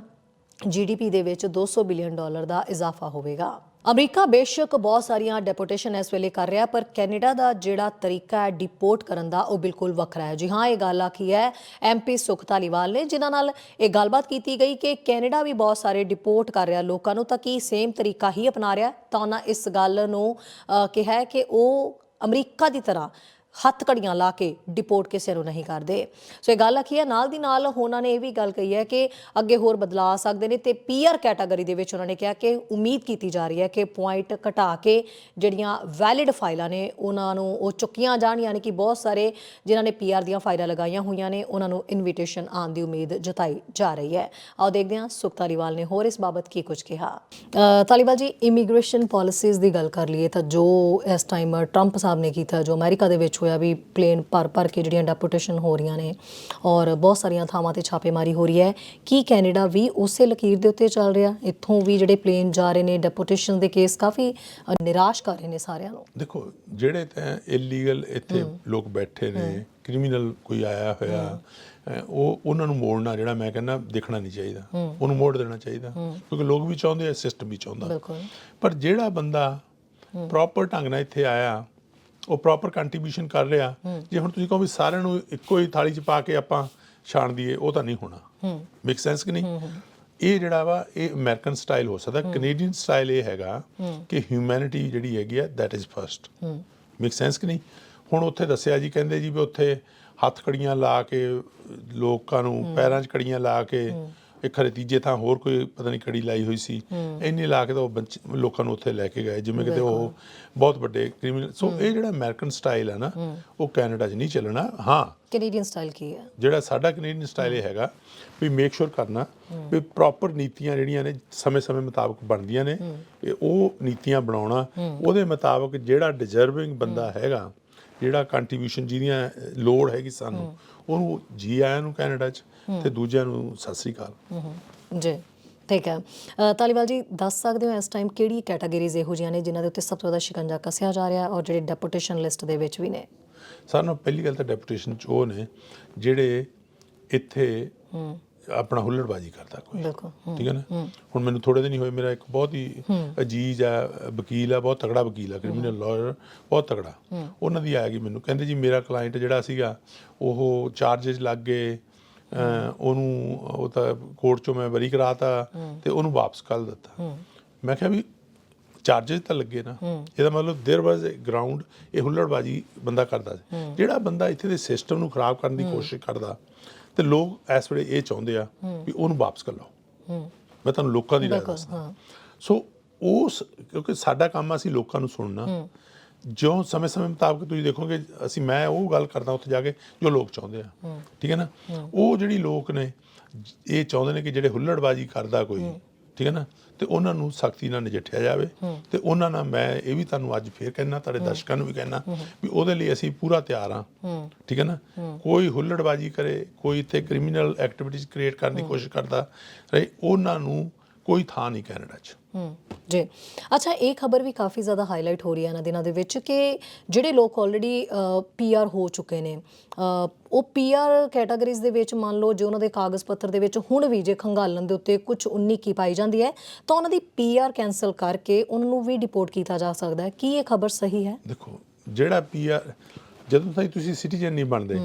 ਜੀਡੀਪੀ ਦੇ ਵਿੱਚ 200 ਬਿਲੀਅਨ ਡਾਲਰ ਦਾ ਇਜ਼ਾਫਾ ਹੋਵੇਗਾ। ਅਮਰੀਕਾ ਬੇਸ਼ੱਕ ਬਹੁਤ ਸਾਰੀਆਂ ਡੈਪੋਟੇਸ਼ਨ ਇਸ ਵੇਲੇ ਕਰ ਰਿਹਾ, ਪਰ ਕੈਨੇਡਾ ਦਾ ਜਿਹੜਾ ਤਰੀਕਾ ਹੈ ਡਿਪੋਰਟ ਕਰਨ ਦਾ, ਉਹ ਬਿਲਕੁਲ ਵੱਖਰਾ ਹੈ। ਜੀ ਹਾਂ, ਇਹ ਗੱਲ ਆਖੀ ਹੈ ਐਮਪੀ ਸੁਖ ਧਾਲੀਵਾਲ ਨੇ, ਜਿਨ੍ਹਾਂ ਨਾਲ ਇਹ ਗੱਲਬਾਤ ਕੀਤੀ ਗਈ ਕਿ ਕੈਨੇਡਾ ਵੀ ਬਹੁਤ ਸਾਰੇ ਡਿਪੋਰਟ ਕਰ ਰਿਹਾ ਲੋਕਾਂ ਨੂੰ, ਤਾਂ ਕੀ ਸੇਮ ਤਰੀਕਾ ਹੀ ਅਪਣਾ ਰਿਹਾ? ਤਾਂ ਉਹਨਾਂ ਇਸ ਗੱਲ ਨੂੰ ਕਿਹਾ ਕਿ ਉਹ ਅਮਰੀਕਾ ਦੀ ਤਰ੍ਹਾਂ ਹੱਥ ਘੜੀਆਂ ਲਾ ਕੇ ਡਿਪੋਰਟ ਕਿਸੇ ਨੂੰ ਨਹੀਂ ਕਰਦੇ। ਸੋ ਇਹ ਗੱਲ ਆਖੀ ਹੈ, ਨਾਲ ਦੀ ਨਾਲ ਉਹਨਾਂ ਨੇ ਇਹ ਵੀ ਗੱਲ ਕਹੀ ਹੈ ਕਿ ਅੱਗੇ ਹੋਰ ਬਦਲਾਅ ਆ ਸਕਦੇ ਨੇ ਤੇ ਪੀਆਰ ਕੈਟਾਗਰੀ ਦੇ ਵਿੱਚ ਉਹਨਾਂ ਨੇ ਕਿਹਾ ਕਿ ਉਮੀਦ ਕੀਤੀ ਜਾ ਰਹੀ ਹੈ ਕਿ ਪੁਆਇੰਟ ਘਟਾ ਕੇ ਜਿਹੜੀਆਂ ਵੈਲਿਡ ਫਾਈਲਾਂ ਨੇ ਉਹਨਾਂ ਨੂੰ ਉਹ ਚੁੱਕੀਆਂ ਜਾਣ, ਯਾਨੀ ਕਿ ਬਹੁਤ ਸਾਰੇ ਜਿਨ੍ਹਾਂ ਨੇ ਪੀਆਰ ਦੀਆਂ ਫਾਈਲਾਂ ਲਗਾਈਆਂ ਹੋਈਆਂ ਨੇ, ਉਹਨਾਂ ਨੂੰ ਇਨਵੀਟੇਸ਼ਨ ਆਉਣ ਦੀ ਉਮੀਦ ਜਤਾਈ ਜਾ ਰਹੀ ਹੈ। ਆਓ ਦੇਖਦੇ ਹਾਂ ਸੁਖ ਧਾਲੀਵਾਲ ਨੇ ਹੋਰ ਇਸ ਬਾਬਤ ਕੀ ਕੁਝ ਕਿਹਾ। ਤਾਲੀਵਾਲ ਜੀ ਇਮੀਗ੍ਰੇਸ਼ਨ ਪਾਲਿਸੀਜ਼ ਦੀ ਗੱਲ ਕਰ ਲਈਏ ਤਾਂ ਜੋ ਇਸ ਟਾਈਮ ਟਰੰਪ ਸਾਹਿਬ ਨੇ ਕੀਤਾ, ਜੋ ਅਮਰੀਕਾ ਦੇ ਵਿੱਚ ਹੋਇਆ ਵੀ ਪਲੇਨ ਭਰ ਭਰ ਕੇ ਜਿਹੜੀਆਂ ਡੈਪੂਟੇਸ਼ਨ ਹੋ ਰਹੀਆਂ ਨੇ ਔਰ ਬਹੁਤ ਸਾਰੀਆਂ ਥਾਵਾਂ ਤੇ ਛਾਪੇਮਾਰੀ ਹੋ ਰਹੀ ਹੈ। ਕੀ ਕੈਨੇਡਾ ਵੀ ਉਸੇ ਲਕੀਰ ਦੇ ਉੱਤੇ ਚੱਲ ਰਿਹਾ? ਇੱਥੋਂ ਵੀ ਜਿਹੜੇ ਪਲੇਨ ਜਾ ਰਹੇ ਨੇ ਡੈਪੂਟੇਸ਼ਨ ਦੇ ਕੇਸ ਕਾਫੀ ਨਿਰਾਸ਼ ਕਰ ਰਹੇ ਨੇ ਸਾਰਿਆਂ ਨੂੰ। ਦੇਖੋ ਜਿਹੜੇ ਤਾਂ ਇਲੀਗਲ ਇੱਥੇ ਲੋਕ ਬੈਠੇ ਨੇ ਕ੍ਰਿਮੀਨਲ ਕੋਈ ਆਇਆ ਹੋਇਆ ਉਹ ਉਹਨਾਂ ਨੂੰ ਮੋੜਨਾ ਜਿਹੜਾ ਮੈਂ ਕਹਿੰਦਾ ਦੇਖਣਾ ਨਹੀਂ ਚਾਹੀਦਾ। ਉਹਨੂੰ ਮੋੜ ਦੇਣਾ ਚਾਹੀਦਾ। ਕਿਉਂਕਿ ਲੋਕ ਵੀ ਚਾਹੁੰਦੇ ਆ ਸਿਸਟਮ ਵੀ ਚਾਹੁੰਦਾ। ਬਿਲਕੁਲ। ਪਰ ਜਿਹੜਾ ਬੰਦਾ ਪ੍ਰੋਪਰ ਢੰਗ ਨਾਲ ਇੱਥੇ ਆਇਆ ਉਹ ਪ੍ਰੋਪਰ ਕੰਟਰੀਬਿਊਸ਼ਨ ਕਰ ਰਿਹਾ। ਜੇ ਹੁਣ ਤੁਸੀਂ ਕਹੋ ਵੀ ਸਾਰਿਆਂ ਨੂੰ ਇੱਕੋ ਹੀ ਥਾਲੀ 'ਚ ਪਾ ਕੇ ਆਪਾਂ ਛਾਣ ਦਈਏ ਉਹ ਤਾਂ ਨਹੀਂ ਹੋਣਾ। ਮੇਕ ਸੈਂਸ ਕਿ ਨਹੀਂ? ਇਹ ਜਿਹੜਾ ਵਾ ਇਹ ਅਮਰੀਕਨ ਸਟਾਈਲ ਹੋ ਸਕਦਾ। ਕੈਨੇਡੀਅਨ ਸਟਾਈਲ ਇਹ ਹੈਗਾ ਕਿ ਹਿਊਮੈਨਿਟੀ ਜਿਹੜੀ ਹੈਗੀ ਆ that is first make sense ਕਿ ਨਹੀਂ? ਹੁਣ ਉੱਥੇ ਦੱਸਿਆ ਜੀ ਕਹਿੰਦੇ ਜੀ ਵੀ ਉੱਥੇ ਹੱਥ ਕੜੀਆਂ ਲਾ ਕੇ ਲੋਕਾਂ ਨੂੰ ਪੈਰਾਂ 'ਚ ਕੜੀਆਂ ਲਾ ਕੇ ਇੱਕ ਖਰੇ ਤੀਜੇ ਥਾਂ ਹੋਰ ਕੋਈ ਪਤਾ ਨਹੀਂ ਕੜੀ ਲਾਈ ਹੋਈ ਸੀ। ਇੰਨੇ ਲਾ ਕੇ ਤਾਂ ਉਹ ਬੱਚੇ- ਲੋਕਾਂ ਨੂੰ ਉੱਥੇ ਲੈ ਕੇ ਗਏ ਜਿਵੇਂ ਕਿਤੇ ਉਹ ਬਹੁਤ ਵੱਡੇ ਕ੍ਰਿਮੀਨਲ ਸੋ ਇਹ ਜਿਹੜਾ ਅਮਰੀਕਨ ਸਟਾਈਲ ਹੈ ਨਾ ਉਹ ਕੈਨੇਡਾ 'ਚ ਨਹੀਂ ਚੱਲਣਾ। ਹਾਂ। ਕੈਨੇਡੀਅਨ ਸਟਾਈਲ ਕੀ ਹੈ ਜਿਹੜਾ ਸਾਡਾ ਕੈਨੇਡੀਅਨ ਸਟਾਈਲ ਇਹ ਹੈਗਾ ਵੀ ਮੇਕ ਸ਼ੋਰ ਕਰਨਾ ਵੀ ਪ੍ਰੋਪਰ ਨੀਤੀਆਂ ਜਿਹੜੀਆਂ ਨੇ ਸਮੇਂ-ਸਮੇਂ ਮੁਤਾਬਕ ਬਣਦੀਆਂ ਨੇ ਇਹ ਉਹ ਨੀਤੀਆਂ ਬਣਾਉਣਾ। ਉਹਦੇ ਮੁਤਾਬਕ ਜਿਹੜਾ ਡਿਜ਼ਰਵਿੰਗ ਬੰਦਾ ਹੈਗਾ ਜਿਹੜਾ ਕੰਟਰੀਬਿਊਸ਼ਨ ਜਿਹਦੀਆਂ ਲੋੜ ਹੈਗੀ ਸਾਨੂੰ ਉਹਨੂੰ ਜੀ ਆਇਆਂ ਨੂੰ ਕੈਨੇਡਾ 'ਚ ਤੇ ਦੂਜਿਆਂ ਨੂੰ ਸਤਿ ਸ੍ਰੀ ਅਕਾਲ। ਜੀ ਠੀਕ ਹੈ। ਤਾਲੀਵਾਲ ਜੀ ਦੱਸ ਸਕਦੇ ਹੋ ਇਸ ਟਾਈਮ ਕਿਹੜੀ ਕੈਟਾਗਰੀਜ਼ ਇਹੋ ਜਿਹੀਆਂ ਨੇ ਜਿਨ੍ਹਾਂ ਦੇ ਉੱਤੇ ਸਭ ਤੋਂ ਜ਼ਿਆਦਾ ਸ਼ਿਕੰਜਾ ਕੱਸਿਆ ਜਾ ਰਿਹਾ ਔਰ ਜਿਹੜੇ ਡੈਪੂਟੇਸ਼ਨ ਲਿਸਟ ਦੇ ਵਿੱਚ ਵੀ ਨੇ? ਸਾਨੂੰ ਪਹਿਲੀ ਗੱਲ ਤਾਂ ਡੈਪੂਟੇਸ਼ਨ 'ਚ ਉਹ ਨੇ ਜਿਹੜੇ ਇੱਥੇ ਆਪਣਾ ਹੁੱਲੜਬਾਜੀ ਕਰਦਾ ਕੋਈ। ਠੀਕ ਹੈ ਨਾ? ਹੁਣ ਮੈਨੂੰ ਥੋੜੇ ਦਿਨ ਹੀ ਹੋਏ ਮੇਰਾ ਇੱਕ ਬਹੁਤ ਹੀ ਅਜੀਜ਼ ਆ ਵਕੀਲ ਆ ਬਹੁਤ ਤਗੜਾ ਵਕੀਲ ਆ ਕ੍ਰਿਮੀਨਲ ਲਾਇਰ ਬਹੁਤ ਤਗੜਾ ਉਹਨਾਂ ਦੀ ਆ ਗਈ ਮੈਨੂੰ ਕਹਿੰਦੇ ਜੀ ਮੇਰਾ ਕਲਾਇੰਟ ਜਿਹੜਾ ਸੀਗਾ ਉਹ ਚਾਰजेस ਲੱਗ ਗਏ ਉਹਨੂੰ ਉਹ ਤਾਂ ਕੋਰਟ ਚੋਂ ਮੈਂ ਬਰੀ ਕਰਾਤਾ ਤੇ ਉਹਨੂੰ ਵਾਪਸ ਕਰ ਦਿੱਤਾ। ਮੈਂ ਕਿਹਾ ਵੀ ਚਾਰजेस ਤਾਂ ਲੱਗੇ ਨਾ। ਇਹਦਾ ਮਤਲਬ देयर ਵਾਸ ਅ ਗਰਾਊਂਡ ਇਹ ਹੁੱਲੜਬਾਜੀ ਬੰਦਾ ਕਰਦਾ ਜਿਹੜਾ ਬੰਦਾ ਇੱਥੇ ਦੇ ਸਿਸਟਮ ਨੂੰ ਖਰਾਬ ਕਰਨ ਦੀ ਕੋਸ਼ਿਸ਼ ਕਰਦਾ ਤੇ ਲੋਕ ਇਸ ਵੇਲੇ ਇਹ ਚਾਹੁੰਦੇ ਆ ਵੀ ਉਹਨੂੰ ਵਾਪਸ ਕਰ ਲਓ। ਮੈਂ ਤੁਹਾਨੂੰ ਲੋਕਾਂ ਦੀ ਰਾਏ ਦੱਸਦਾ। ਹਾਂ। ਸੋ ਉਸ ਕਿਉਂਕਿ ਸਾਡਾ ਕੰਮ ਆ ਅਸੀਂ ਲੋਕਾਂ ਨੂੰ ਸੁਣਨਾ। ਜਿਉਂ ਸਮੇਂ-ਸਮੇਂ ਮੁਤਾਬਕ ਤੁਸੀਂ ਦੇਖੋਗੇ ਅਸੀਂ ਮੈਂ ਉਹ ਗੱਲ ਕਰਦਾ ਉੱਥੇ ਜਾ ਕੇ ਜੋ ਲੋਕ ਚਾਹੁੰਦੇ ਆ। ਠੀਕ ਹੈ ਨਾ? ਉਹ ਜਿਹੜੀ ਲੋਕ ਨੇ ਇਹ ਚਾਹੁੰਦੇ ਨੇ ਕਿ ਜਿਹੜੇ ਹੁੱਲੜਬਾਜੀ ਕਰਦਾ ਕੋਈ ਠੀਕ ਹੈ ਨਾ? ਤੇ ਉਹਨਾਂ ਨੂੰ ਸਖਤੀ ਨਾਲ ਨਜਿੱਠਿਆ ਜਾਵੇ ਤੇ ਉਹਨਾਂ ਨਾਲ ਮੈਂ ਇਹ ਵੀ ਤੁਹਾਨੂੰ ਅੱਜ ਫੇਰ ਕਹਿਣਾ ਤੁਹਾਡੇ ਦਰਸ਼ਕਾਂ ਨੂੰ ਵੀ ਕਹਿਣਾ ਵੀ ਉਹਦੇ ਲਈ ਅਸੀਂ ਪੂਰਾ ਤਿਆਰ ਹਾਂ। ਠੀਕ ਹੈ ਨਾ? ਕੋਈ ਹੁੱਲੜਬਾਜੀ ਕਰੇ ਕੋਈ ਇੱਥੇ ਕ੍ਰਿਮੀਨਲ ਐਕਟੀਵਿਟੀਜ਼ ਕ੍ਰੀਏਟ ਕਰਨ ਦੀ ਕੋਸ਼ਿਸ਼ ਕਰਦਾ ਰਹੇ ਉਹਨਾਂ ਨੂੰ ਕੋਈ ਥਾਂ ਨਹੀਂ ਕੈਨੇਡਾ 'ਚ। ਹੂੰ ਜੀ। ਅੱਛਾ ਇਹ ਖਬਰ ਵੀ ਕਾਫੀ ਜ਼ਿਆਦਾ ਹਾਈਲਾਈਟ ਹੋ ਰਹੀ ਹੈ ਇਹਨਾਂ ਦਿਨਾਂ ਦੇ ਵਿੱਚ ਕਿ ਜਿਹੜੇ ਲੋਕ ਆਲਰੇਡੀ ਪੀਆਰ ਹੋ ਚੁੱਕੇ ਨੇ ਉਹ ਪੀਆਰ ਕੈਟਾਗਰੀਜ਼ ਦੇ ਵਿੱਚ ਮੰਨ ਲਓ ਜੇ ਉਹਨਾਂ ਦੇ ਕਾਗਜ਼ ਪੱਤਰ ਦੇ ਵਿੱਚ ਹੁਣ ਵੀ ਜੇ ਖੰਗਾਲਣ ਦੇ ਉੱਤੇ ਕੁਝ 19 ਕੀ ਪਾਈ ਜਾਂਦੀ ਹੈ ਤਾਂ ਉਹਨਾਂ ਦੀ ਪੀਆਰ ਕੈਨਸਲ ਕਰਕੇ ਉਹਨਾਂ ਨੂੰ ਵੀ ਡਿਪੋਰਟ ਕੀਤਾ ਜਾ ਸਕਦਾ ਹੈ। ਕੀ ਇਹ ਖਬਰ ਸਹੀ ਹੈ? ਦੇਖੋ ਜਿਹੜਾ ਪੀਆਰ ਜਦੋਂ ਤਾਈਂ ਤੁਸੀਂ ਸਿਟੀਜ਼ਨ ਨਹੀਂ ਬਣਦੇ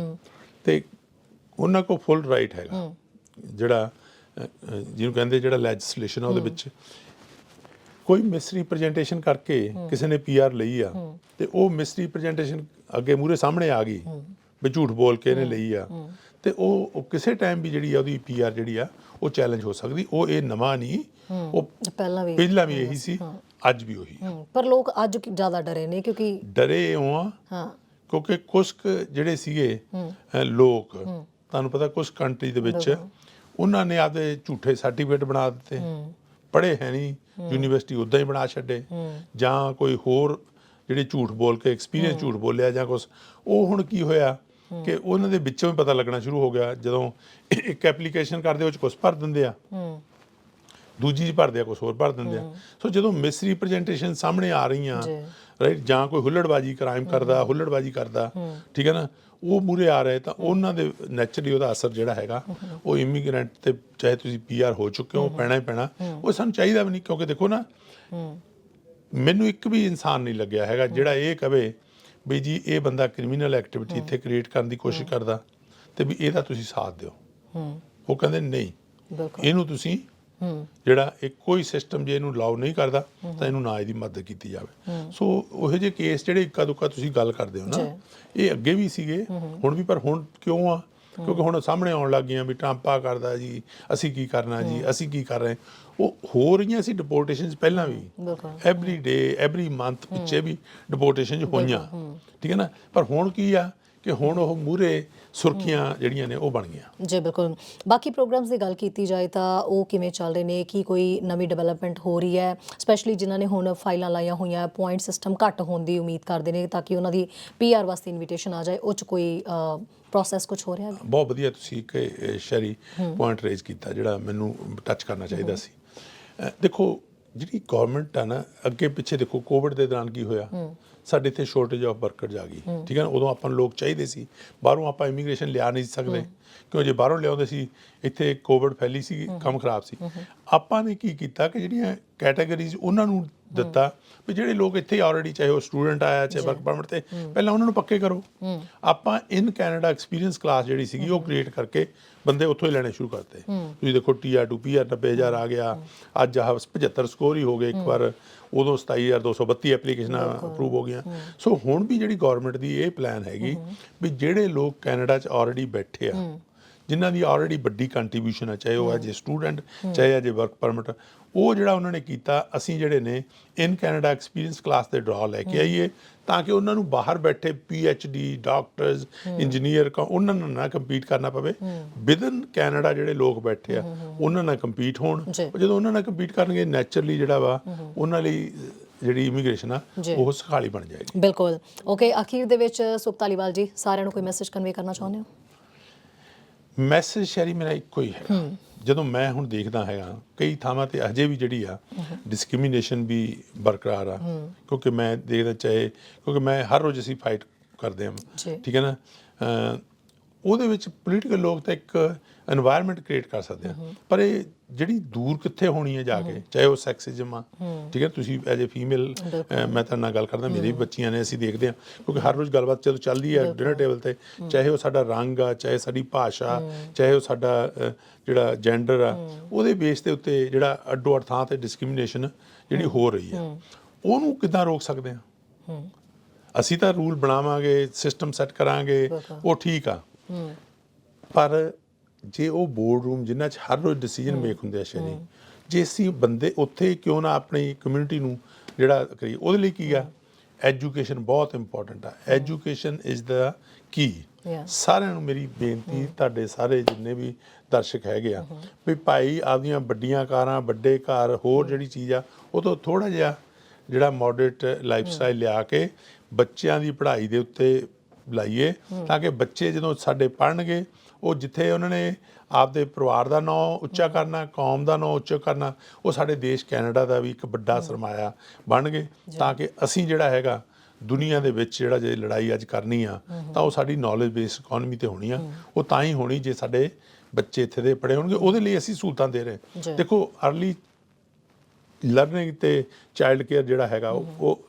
ਤੇ ਉਹਨਾਂ ਕੋਲ ਫੁੱਲ ਰਾਈਟ ਹੈਗਾ। ਜਿਹੜਾ ਜਿਹਨੂੰ ਕਹਿੰਦੇ ਜਿਹੜਾ ਲੈਜਿਸਲੇਸ਼ਨ ਆ ਉਹਦੇ ਵਿੱਚ ਕੋਈ ਮਿਸਰੀਪ੍ਰੈਜੈਂਟੇਸ਼ਨ ਕਰਕੇ ਕਿਸੇ ਨੇ ਪੀਆਰ ਲਈ ਆ ਤੇ ਉਹ ਮਿਸਰੀਪ੍ਰੈਜੈਂਟੇਸ਼ਨ ਅੱਗੇ ਮੂਰੇ ਸਾਹਮਣੇ ਆ ਗਈ ਵੀ ਝੂਠ ਬੋਲ ਕੇ ਇਹਨੇ ਲਈ ਆ। ਤੇ ਉਹ ਕਿਸੇ ਟਾਈਮ ਵੀ ਜਿਹੜੀ ਆ ਉਹਦੀ ਪੀਆਰ ਜਿਹੜੀ ਆ ਉਹ ਚੈਲੰਜ ਹੋ ਸਕਦੀ। ਉਹ ਇਹ ਨਵਾਂ ਨਹੀਂ ਉਹ ਪਹਿਲਾਂ ਵੀ ਪਹਿਲਾਂ ਵੀ ਇਹੀ ਸੀ ਅੱਜ ਵੀ ਉਹੀ ਹੂੰ, ਪਰ ਲੋਕ ਅੱਜ ਜ਼ਿਆਦਾ ਡਰੇ ਨੇ ਕਿਉਂਕਿ ਡਰੇ ਆ ਹਾਂ। ਕਿਉਂਕਿ ਕੁਝ ਜਿਹੜੇ ਸੀਗੇ ਲੋਕ ਤੁਹਾਨੂੰ ਪਤਾ ਕੁਝ ਕੰਟਰੀ ਦੇ ਵਿੱਚ ਉਹਨਾਂ ਨੇ ਆਪਦੇ ਝੂਠੇ ਸਰਟੀਫਿਕੇਟ ਬਣਾ ਦਿੱਤੇ। ਪੜ੍ਹੇ ਹੈ ਨਹੀਂ ਯੂਨੀਵਰਸਿਟੀ ਉਦਾਂ ਹੀ ਬਣਾ ਛੱਡੇ। ਜਾਂ ਕੋਈ ਹੋਰ ਜਿਹੜੇ ਝੂਠ ਬੋਲ ਕੇ ਐਕਸਪੀਰੀਅੰਸ ਝੂਠ ਬੋਲਿਆ ਜਾਂ ਕੁਝ ਉਹ ਹੁਣ ਕੀ ਹੋਇਆ ਕਿ ਉਹਨਾਂ ਦੇ ਵਿੱਚੋਂ ਹੀ ਪਤਾ ਲੱਗਣਾ ਸ਼ੁਰੂ ਹੋ ਗਿਆ ਜਦੋਂ ਇੱਕ ਐਪਲੀਕੇਸ਼ਨ ਕਰਦੇ ਉਹ ਚ ਕੁਝ ਭਰ ਦਿੰਦੇ ਆ। ਦੂਜੀ ਚ ਭਰਦੇ ਆ ਕੁਝ ਹੋਰ ਭਰ ਦਿੰਦੇ ਆ। ਸੋ ਜਦੋਂ ਮਿਸ ਰਿਪਰੈਜ਼ੈਂਟੇਸ਼ਨ ਸਾਹਮਣੇ ਆ ਰਹੀਆਂ। ਰਾਈਟ ਜਾਂ ਕੋਈ ਹੁੱਲੜਬਾਜੀ ਕ੍ਰਾਈਮ ਕਰਦਾ ਹੁੱਲੜਬਾਜੀ ਕਰਦਾ ਠੀਕ ਹੈ ਨਾ? ਉਹ ਮੂਰੇ ਆ ਰਹੇ ਤਾਂ ਉਹਨਾਂ ਦੇ ਨੈਚੁਰਲੀ ਉਹਦਾ ਅਸਰ ਜਿਹੜਾ ਹੈਗਾ ਉਹ ਇਮੀਗ੍ਰੈਂਟ ਤੇ ਚਾਹੇ ਤੁਸੀਂ ਪੀਆਰ ਹੋ ਚੁੱਕੇ ਹੋ ਪੈਣਾ ਹੀ ਪੈਣਾ। ਉਹ ਸਾਨੂੰ ਚਾਹੀਦਾ ਵੀ ਨਹੀਂ ਕਿਉਂਕਿ ਦੇਖੋ ਨਾ ਮੈਨੂੰ ਇੱਕ ਵੀ ਇਨਸਾਨ ਨਹੀਂ ਲੱਗਿਆ ਹੈਗਾ ਜਿਹੜਾ ਇਹ ਕਵੇ ਵੀ ਜੀ ਇਹ ਬੰਦਾ ਕ੍ਰਿਮੀਨਲ ਐਕਟੀਵਿਟੀ ਇੱਥੇ ਕ੍ਰੀਏਟ ਕਰਨ ਦੀ ਕੋਸ਼ਿਸ਼ ਕਰਦਾ ਤੇ ਵੀ ਇਹਦਾ ਤੁਸੀਂ ਸਾਥ ਦਿਓ। ਉਹ ਕਹਿੰਦੇ ਨਹੀਂ। ਇਹਨੂੰ ਤੁਸੀਂ ਜਿਹੜਾ ਇਹ ਕੋਈ ਸਿਸਟਮ ਜੇ ਇਹਨੂੰ ਲਾਉ ਨਹੀਂ ਕਰਦਾ ਤਾਂ ਇਹਨੂੰ ਨਾ ਇਹਦੀ ਮਦਦ ਕੀਤੀ ਜਾਵੇ। ਸੋ ਉਹੋ ਜਿਹੇ ਕੇਸ ਜਿਹੜੇ ਇੱਕਾ ਦੁੱਕਾ ਤੁਸੀਂ ਗੱਲ ਕਰਦੇ ਹੋ ਨਾ ਇਹ ਅੱਗੇ ਵੀ ਸੀਗੇ ਹੁਣ ਵੀ ਪਰ ਹੁਣ ਕਿਉਂ ਆ? ਕਿਉਂਕਿ ਹੁਣ ਸਾਹਮਣੇ ਆਉਣ ਲੱਗ ਗਈਆਂ ਵੀ ਟਰੰਪ ਕਰਦਾ ਜੀ ਅਸੀਂ ਕੀ ਕਰਨਾ ਜੀ ਅਸੀਂ ਕੀ ਕਰ ਰਹੇ ਉਹ ਹੋ ਰਹੀਆਂ ਸੀ ਡਿਪੋਰਟੇਸ਼ਨਸ ਪਹਿਲਾਂ ਵੀ। ਐਵਰੀ ਡੇ ਐਵਰੀ ਮੰਥ ਪਿੱਛੇ ਵੀ ਡਿਪੋਰਟੇਸ਼ਨ ਹੋਈਆਂ। ਠੀਕ ਹੈ ਨਾ? ਪਰ ਹੁਣ ਕੀ ਆ? ਕਿ ਹੁਣ ਉਹ ਮੂਰੇ ਸੁਰਖੀਆਂ ਜਿਹੜੀਆਂ ਨੇ ਉਹ ਬਣ ਗਈਆਂ। ਜੀ ਬਿਲਕੁਲ। ਬਾਕੀ ਪ੍ਰੋਗਰਾਮਸ ਦੀ ਗੱਲ ਕੀਤੀ ਜਾਏ ਤਾਂ ਉਹ ਕਿਵੇਂ ਚੱਲ ਰਹੇ ਨੇ ਕੀ ਕੋਈ ਨਵੀਂ ਡਿਵੈਲਪਮੈਂਟ ਹੋ ਰਹੀ ਹੈ? ਸਪੈਸ਼ਲੀ ਜਿਨ੍ਹਾਂ ਨੇ ਹੁਣ ਫਾਈਲਾਂ ਲਾਈਆਂ ਹੋਈਆਂ ਪੁਆਇੰਟ ਸਿਸਟਮ ਘੱਟ ਹੋਣ ਦੀ ਉਮੀਦ ਕਰਦੇ ਨੇ ਤਾਂ ਕਿ ਉਹਨਾਂ ਦੀ ਪੀਆਰ ਵਾਸਤੇ ਇਨਵੀਟੇਸ਼ਨ ਆ ਜਾਏ। ਉਹ ਚ ਕੋਈ ਪ੍ਰੋਸੈਸ ਕੁਝ ਹੋ ਰਿਹਾ ਹੈ? ਬਹੁਤ ਵਧੀਆ ਤੁਸੀਂ ਇੱਕ ਸ਼ਰੀ ਪੁਆਇੰਟ ਰੇਜ਼ ਕੀਤਾ ਜਿਹੜਾ ਮੈਨੂੰ ਟੱਚ ਕਰਨਾ ਚਾਹੀਦਾ ਸੀ। ਦੇਖੋ ਜਿਹੜੀ ਗਵਰਨਮੈਂਟ ਆ ਨਾ ਅੱਗੇ ਪਿੱਛੇ ਦੇਖੋ ਕੋਵਿਡ ਦੇ ਦੌਰਾਨ ਕੀ ਹੋਇਆ? ਸਾਡੇ ਇੱਥੇ ਸ਼ੋਰਟੇਜ ਆਫ ਵਰਕਰਸ ਆ ਗਈ। ਠੀਕ ਹੈ ਨਾ? ਉਦੋਂ ਆਪਾਂ ਲੋਕ ਚਾਹੀਦੇ ਸੀ। ਬਾਹਰੋਂ ਆਪਾਂ ਇਮੀਗ੍ਰੇਸ਼ਨ ਲਿਆ ਨਹੀਂ ਸਕਦੇ। ਕਿਉਂ ਜੇ ਬਾਹਰੋਂ ਲਿਆਉਂਦੇ ਸੀ ਇੱਥੇ ਕੋਵਿਡ ਫੈਲੀ ਸੀ ਕੰਮ ਖਰਾਬ ਸੀ। ਆਪਾਂ ਨੇ ਕੀ ਕੀਤਾ ਕਿ ਜਿਹੜੀਆਂ ਕੈਟਾਗਰੀਜ਼ ਉਹਨਾਂ ਨੂੰ ਦਿੱਤਾ ਵੀ ਜਿਹੜੇ ਲੋਕ ਇੱਥੇ ਆਲਰੇਡੀ ਚਾਹੇ ਉਹ ਸਟੂਡੈਂਟ ਆਇਆ ਚਾਹੇ ਵਰਕ ਪਰਮਿਟ ਤੇ ਪਹਿਲਾਂ ਉਹਨਾਂ ਨੂੰ ਪੱਕੇ ਕਰੋ। ਆਪਾਂ ਇਨ ਕੈਨੇਡਾ ਐਕਸਪੀਰੀਅੰਸ ਕਲਾਸ ਜਿਹੜੀ ਸੀਗੀ ਉਹ ਕ੍ਰੀਏਟ ਕਰਕੇ ਬੰਦੇ ਉੱਥੋਂ ਹੀ ਲੈਣੇ ਸ਼ੁਰੂ ਕਰਤੇ। ਤੁਸੀਂ ਦੇਖੋ ਟੀਆਰ 2 ਪੀਆਰ 90000 ਆ ਗਿਆ। ਅੱਜ ਆਹ 75 ਸਕੋਰ ਹੀ ਹੋ ਗਏ ਇੱਕ ਵਾਰ। ਉਦੋਂ 27232 ਐਪਲੀਕੇਸ਼ਨਾਂ ਅਪਰੂਵ ਹੋ ਗਈਆਂ। ਸੋ ਹੁਣ ਵੀ ਜਿਹੜੀ ਗਵਰਨਮੈਂਟ ਦੀ ਇਹ ਪਲਾਨ ਹੈਗੀ ਵੀ ਜਿਹੜੇ ਲੋਕ ਕੈਨੇਡਾ 'ਚ ਆਲਰੇਡੀ ਬੈਠੇ ਆ ਜਿਨ੍ਹਾਂ ਦੀ ਆਲਰੇਡੀ ਵੱਡੀ ਕੰਟਰੀਬਿਊਸ਼ਨ ਹੈ ਚਾਹੇ ਉਹ ਐਜ ਸਟੂਡੈਂਟ ਚਾਹੇ ਐਜ ਵਰਕ ਪਰਮਿਟ ਉਹ ਜਿਹੜਾ ਉਹਨਾਂ ਨੇ ਕੀਤਾ ਅਸੀਂ ਜਿਹੜੇ ਨੇ ਇਨ ਕੈਨੇਡਾ ਐਕਸਪੀਰੀਅੰਸ ਕਲਾਸ ਦੇ ਡਰਾ ਲੈ ਕੇ ਆਈਏ ਤਾਂ ਕਿ ਉਹਨਾਂ ਨੂੰ ਬਾਹਰ ਬੈਠੇ ਡੀ ਡਾਕਟਰਸ ਇੰਜੀਨੀਅਰ ਉਹਨਾਂ ਨਾਲ ਨਾ ਕੰਪੀਟ ਕਰਨਾ ਪਵੇ। ਵਿਦਨ ਕੈਨੇਡਾ ਜਿਹੜੇ ਲੋਕ ਬੈਠੇ ਆ ਉਹਨਾਂ ਨਾਲ ਕੰਪੀਟ ਹੋਣ। ਜਦੋਂ ਉਹਨਾਂ ਨਾਲ ਕੰਪੀਟ ਕਰਨਗੇ ਨੈਚੁਰਲੀ ਜਿਹੜਾ ਵਾ ਉਹਨਾਂ ਲਈ ਜਿਹੜੀ ਇਮੀਗ੍ਰੇਸ਼ਨ ਆ। ਉਹ ਸਖਾਲੀ ਬਣ ਜਾਏਗੀ। ਬਿਲਕੁਲ। ਓਕੇ ਅਖੀਰ ਦੇ ਵਿੱਚ ਸੁਖ ਧਾਲੀਵਾਲ ਜੀ ਸਾਰਿਆਂ ਨੂੰ ਕੋਈ ਮੈਸੇਜ ਕਨਵੇ ਕਰਨਾ ਚਾਹੁੰਦੇ ਹੋ? ਮੈਸੇਜ ਸ਼ੈਰੀ ਮੇਰਾ ਇੱਕੋ ਹੀ ਹੈ। ਜਦੋਂ ਮੈਂ ਹੁਣ ਦੇਖਦਾ ਹੈਗਾ ਕਈ ਥਾਵਾਂ ਤੇ ਅਜੇ ਵੀ ਜਿਹੜੀ ਆ ਡਿਸਕ੍ਰਿਮੀਨੇਸ਼ਨ ਵੀ ਬਰਕਰਾਰ ਆ। ਕਿਉਂਕਿ ਮੈਂ ਦੇਖਦਾ ਚਾਹੇ ਕਿਉਂਕਿ ਮੈਂ ਹਰ ਰੋਜ਼ ਅਸੀਂ ਫਾਈਟ ਕਰਦੇ ਹਾਂ। ਠੀਕ ਹੈ ਨਾ? ਉਹਦੇ ਵਿੱਚ ਪੋਲੀਟੀਕਲ ਲੋਕ ਤਾਂ ਇੱਕ এনवायरमेंट ਕ੍ਰੀਏਟ ਕਰ ਸਕਦੇ ਆ। ਪਰ ਇਹ ਜਿਹੜੀ ਦੂਰ ਕਿੱਥੇ ਹੋਣੀ ਹੈ ਜਾ ਕੇ ਚਾਹੇ ਉਹ ਸੈਕਸਿਜ਼ਮ ਆ ਠੀਕ ਹੈ ਤੁਸੀਂ ਐਜ਼ ਅ ਫੀਮੇਲ ਮੈਂ ਤਾਂ ਨਾਲ ਗੱਲ ਕਰਦਾ ਮੇਰੀ ਵੀ ਬੱਚੀਆਂ ਨੇ ਅਸੀਂ ਦੇਖਦੇ ਆ ਕਿਉਂਕਿ ਹਰ ਰੋਜ਼ ਗੱਲਬਾਤ ਚਲੋ ਚੱਲਦੀ ਹੈ ਡਿਨਰ ਟੇਬਲ ਤੇ ਚਾਹੇ ਉਹ ਸਾਡਾ ਰੰਗ ਆ ਚਾਹੇ ਸਾਡੀ ਭਾਸ਼ਾ ਚਾਹੇ ਉਹ ਸਾਡਾ ਜਿਹੜਾ ਜੈਂਡਰ ਆ ਉਹਦੇ ਬੇਸ ਤੇ ਉੱਤੇ ਜਿਹੜਾ ਅੱਡੋ ਅੱਡ ਥਾਂ ਤੇ ਡਿਸਕ੍ਰਿਮੀਨੇਸ਼ਨ ਜਿਹੜੀ ਹੋ। ਰਹੀ ਆ। ਉਹਨੂੰ ਕਿੱਦਾਂ ਰੋਕ ਸਕਦੇ ਆ? ਅਸੀਂ ਤਾਂ ਰੂਲ ਬਣਾਵਾਂਗੇ ਸਿਸਟਮ ਸੈੱਟ ਕਰਾਂਗੇ ਉਹ ਠੀਕ ਆ। ਪਰ ਜੇ ਉਹ ਬੋਰਡ ਰੂਮ ਜਿਨ੍ਹਾਂ 'ਚ ਹਰ ਰੋਜ਼ ਡਿਸੀਜਨ ਮੇਕ ਹੁੰਦੇ ਆ ਸ਼ਨੀ ਜੇ ਅਸੀਂ ਬੰਦੇ ਉੱਥੇ ਕਿਉਂ ਨਾ ਆਪਣੀ ਕਮਿਊਨਿਟੀ ਨੂੰ ਜਿਹੜਾ ਕਰੀਏ ਉਹਦੇ ਲਈ ਕੀ ਆ? ਐਜੂਕੇਸ਼ਨ ਬਹੁਤ ਇੰਪੋਰਟੈਂਟ ਆ। Education is the key. ਸਾਰਿਆਂ ਨੂੰ ਮੇਰੀ ਬੇਨਤੀ ਤੁਹਾਡੇ ਸਾਰੇ ਜਿੰਨੇ ਵੀ ਦਰਸ਼ਕ ਹੈਗੇ ਆ ਵੀ ਭਾਈ ਆਪਦੀਆਂ ਵੱਡੀਆਂ ਕਾਰਾਂ ਵੱਡੇ ਘਰ ਹੋਰ ਜਿਹੜੀ ਚੀਜ਼ ਆ ਉਹ ਤੋਂ ਥੋੜਾ ਜਿਹਾ ਜਿਹੜਾ ਮੋਡਰੇਟ ਲਾਈਫ ਸਟਾਈਲ ਲਿਆ ਕੇ ਬੱਚਿਆਂ ਦੀ ਪੜ੍ਹਾਈ ਦੇ ਉੱਤੇ ਲਾਈਏ ਤਾਂ ਕਿ ਬੱਚੇ ਜਦੋਂ ਸਾਡੇ ਪੜ੍ਹਨਗੇ ਉਹ ਜਿੱਥੇ ਉਹਨਾਂ ਨੇ ਆਪਦੇ ਪਰਿਵਾਰ ਦਾ ਨਾਂ ਉੱਚਾ ਕਰਨਾ ਕੌਮ ਦਾ ਨਾਂ ਉੱਚਾ ਕਰਨਾ ਉਹ ਸਾਡੇ ਦੇਸ਼ ਕੈਨੇਡਾ ਦਾ ਵੀ ਇੱਕ ਵੱਡਾ ਸਰਮਾਇਆ ਬਣਨਗੇ ਤਾਂ ਕਿ ਅਸੀਂ ਜਿਹੜਾ ਹੈਗਾ ਦੁਨੀਆ ਦੇ ਵਿੱਚ ਜਿਹੜਾ ਜੇ ਲੜਾਈ ਅੱਜ ਕਰਨੀ ਆ ਤਾਂ ਉਹ ਸਾਡੀ ਨੌਲੇਜ ਬੇਸ ਇਕਨੋਮੀ ਤੇ ਹੋਣੀ ਆ। ਉਹ ਤਾਂ ਹੀ ਹੋਣੀ ਜੇ ਸਾਡੇ ਬੱਚੇ ਇੱਥੇ ਦੇ ਪੜੇ ਹੋਣਗੇ। ਉਹਦੇ ਲਈ ਅਸੀਂ ਸਹੂਲਤਾਂ ਦੇ ਰਹੇ। ਦੇਖੋ ਅਰਲੀ ਲਰਨਿੰਗ ਤੇ ਚਾਈਲਡ ਕੇਅਰ ਜਿਹੜਾ ਹੈਗਾ ਉਹ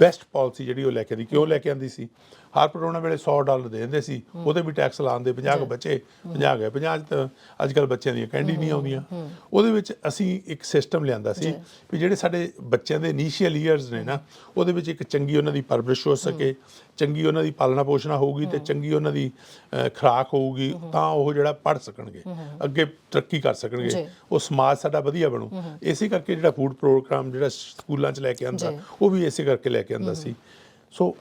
ਬੈਸਟ ਪਾਲਿਸੀ ਜਿਹੜੀ ਉਹ ਲੈ ਕੇ ਆਂਦੀ ਕਿਉਂ ਲੈ ਕੇ ਆਂਦੀ ਸੀ? ਹਾਰਪਰ ਉਹਨਾਂ ਵੇਲੇ 100 ਡਾਲਰ ਦੇ ਦਿੰਦੇ ਸੀ ਉਹਦੇ ਵੀ ਟੈਕਸ ਲਾਉਂਦੇ 50 ਕੁ ਬੱਚੇ 50 ਗਏ 50 ਤਾਂ ਅੱਜ ਕੱਲ ਬੱਚਿਆਂ ਦੀਆਂ ਕੈਂਡੀ ਨਹੀਂ ਆਉਂਦੀਆਂ। ਉਹਦੇ ਵਿੱਚ ਅਸੀਂ ਇੱਕ ਸਿਸਟਮ ਲਿਆਂਦਾ ਸੀ ਵੀ ਜਿਹੜੇ ਸਾਡੇ ਬੱਚਿਆਂ ਦੇ ਇਨੀਸ਼ੀਅਲ ਇਅਰਸ ਨੇ ਨਾ ਉਹਦੇ ਵਿੱਚ ਇੱਕ ਚੰਗੀ ਉਹਨਾਂ ਦੀ ਪਰਵਰਿਸ਼ ਹੋ ਸਕੇ ਚੰਗੀ ਉਹਨਾਂ ਦੀ ਪਾਲਣਾ ਪੋਸ਼ਣਾ ਹੋਊਗੀ ਤੇ ਚੰਗੀ ਉਹਨਾਂ ਦੀ ਖੁਰਾਕ ਹੋਊਗੀ ਤਾਂ ਉਹ ਜਿਹੜਾ ਪੜ ਸਕਣਗੇ ਅੱਗੇ ਤਰੱਕੀ ਕਰ। ਸਕਣਗੇ ਉਹ ਸਮਾਜ ਸਾਡਾ ਵਧੀਆ ਬਣੂ। ਇਸੇ ਕਰਕੇ ਜਿਹੜਾ ਫੂਡ ਪ੍ਰੋਗਰਾਮ ਜਿਹੜਾ ਸਕੂਲਾਂ 'ਚ ਲੈ ਕੇ ਆਂਦਾ। ਉਹ ਵੀ ਇਸੇ ਕਰਕੇ ਲੈ ਕੇ ਆਂਦਾ ਸੀ। ਸੋ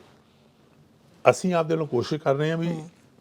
ਅਸੀਂ ਆਪਦੇ ਵੱਲੋਂ ਕੋਸ਼ਿਸ਼ ਕਰ ਰਹੇ ਹਾਂ ਵੀ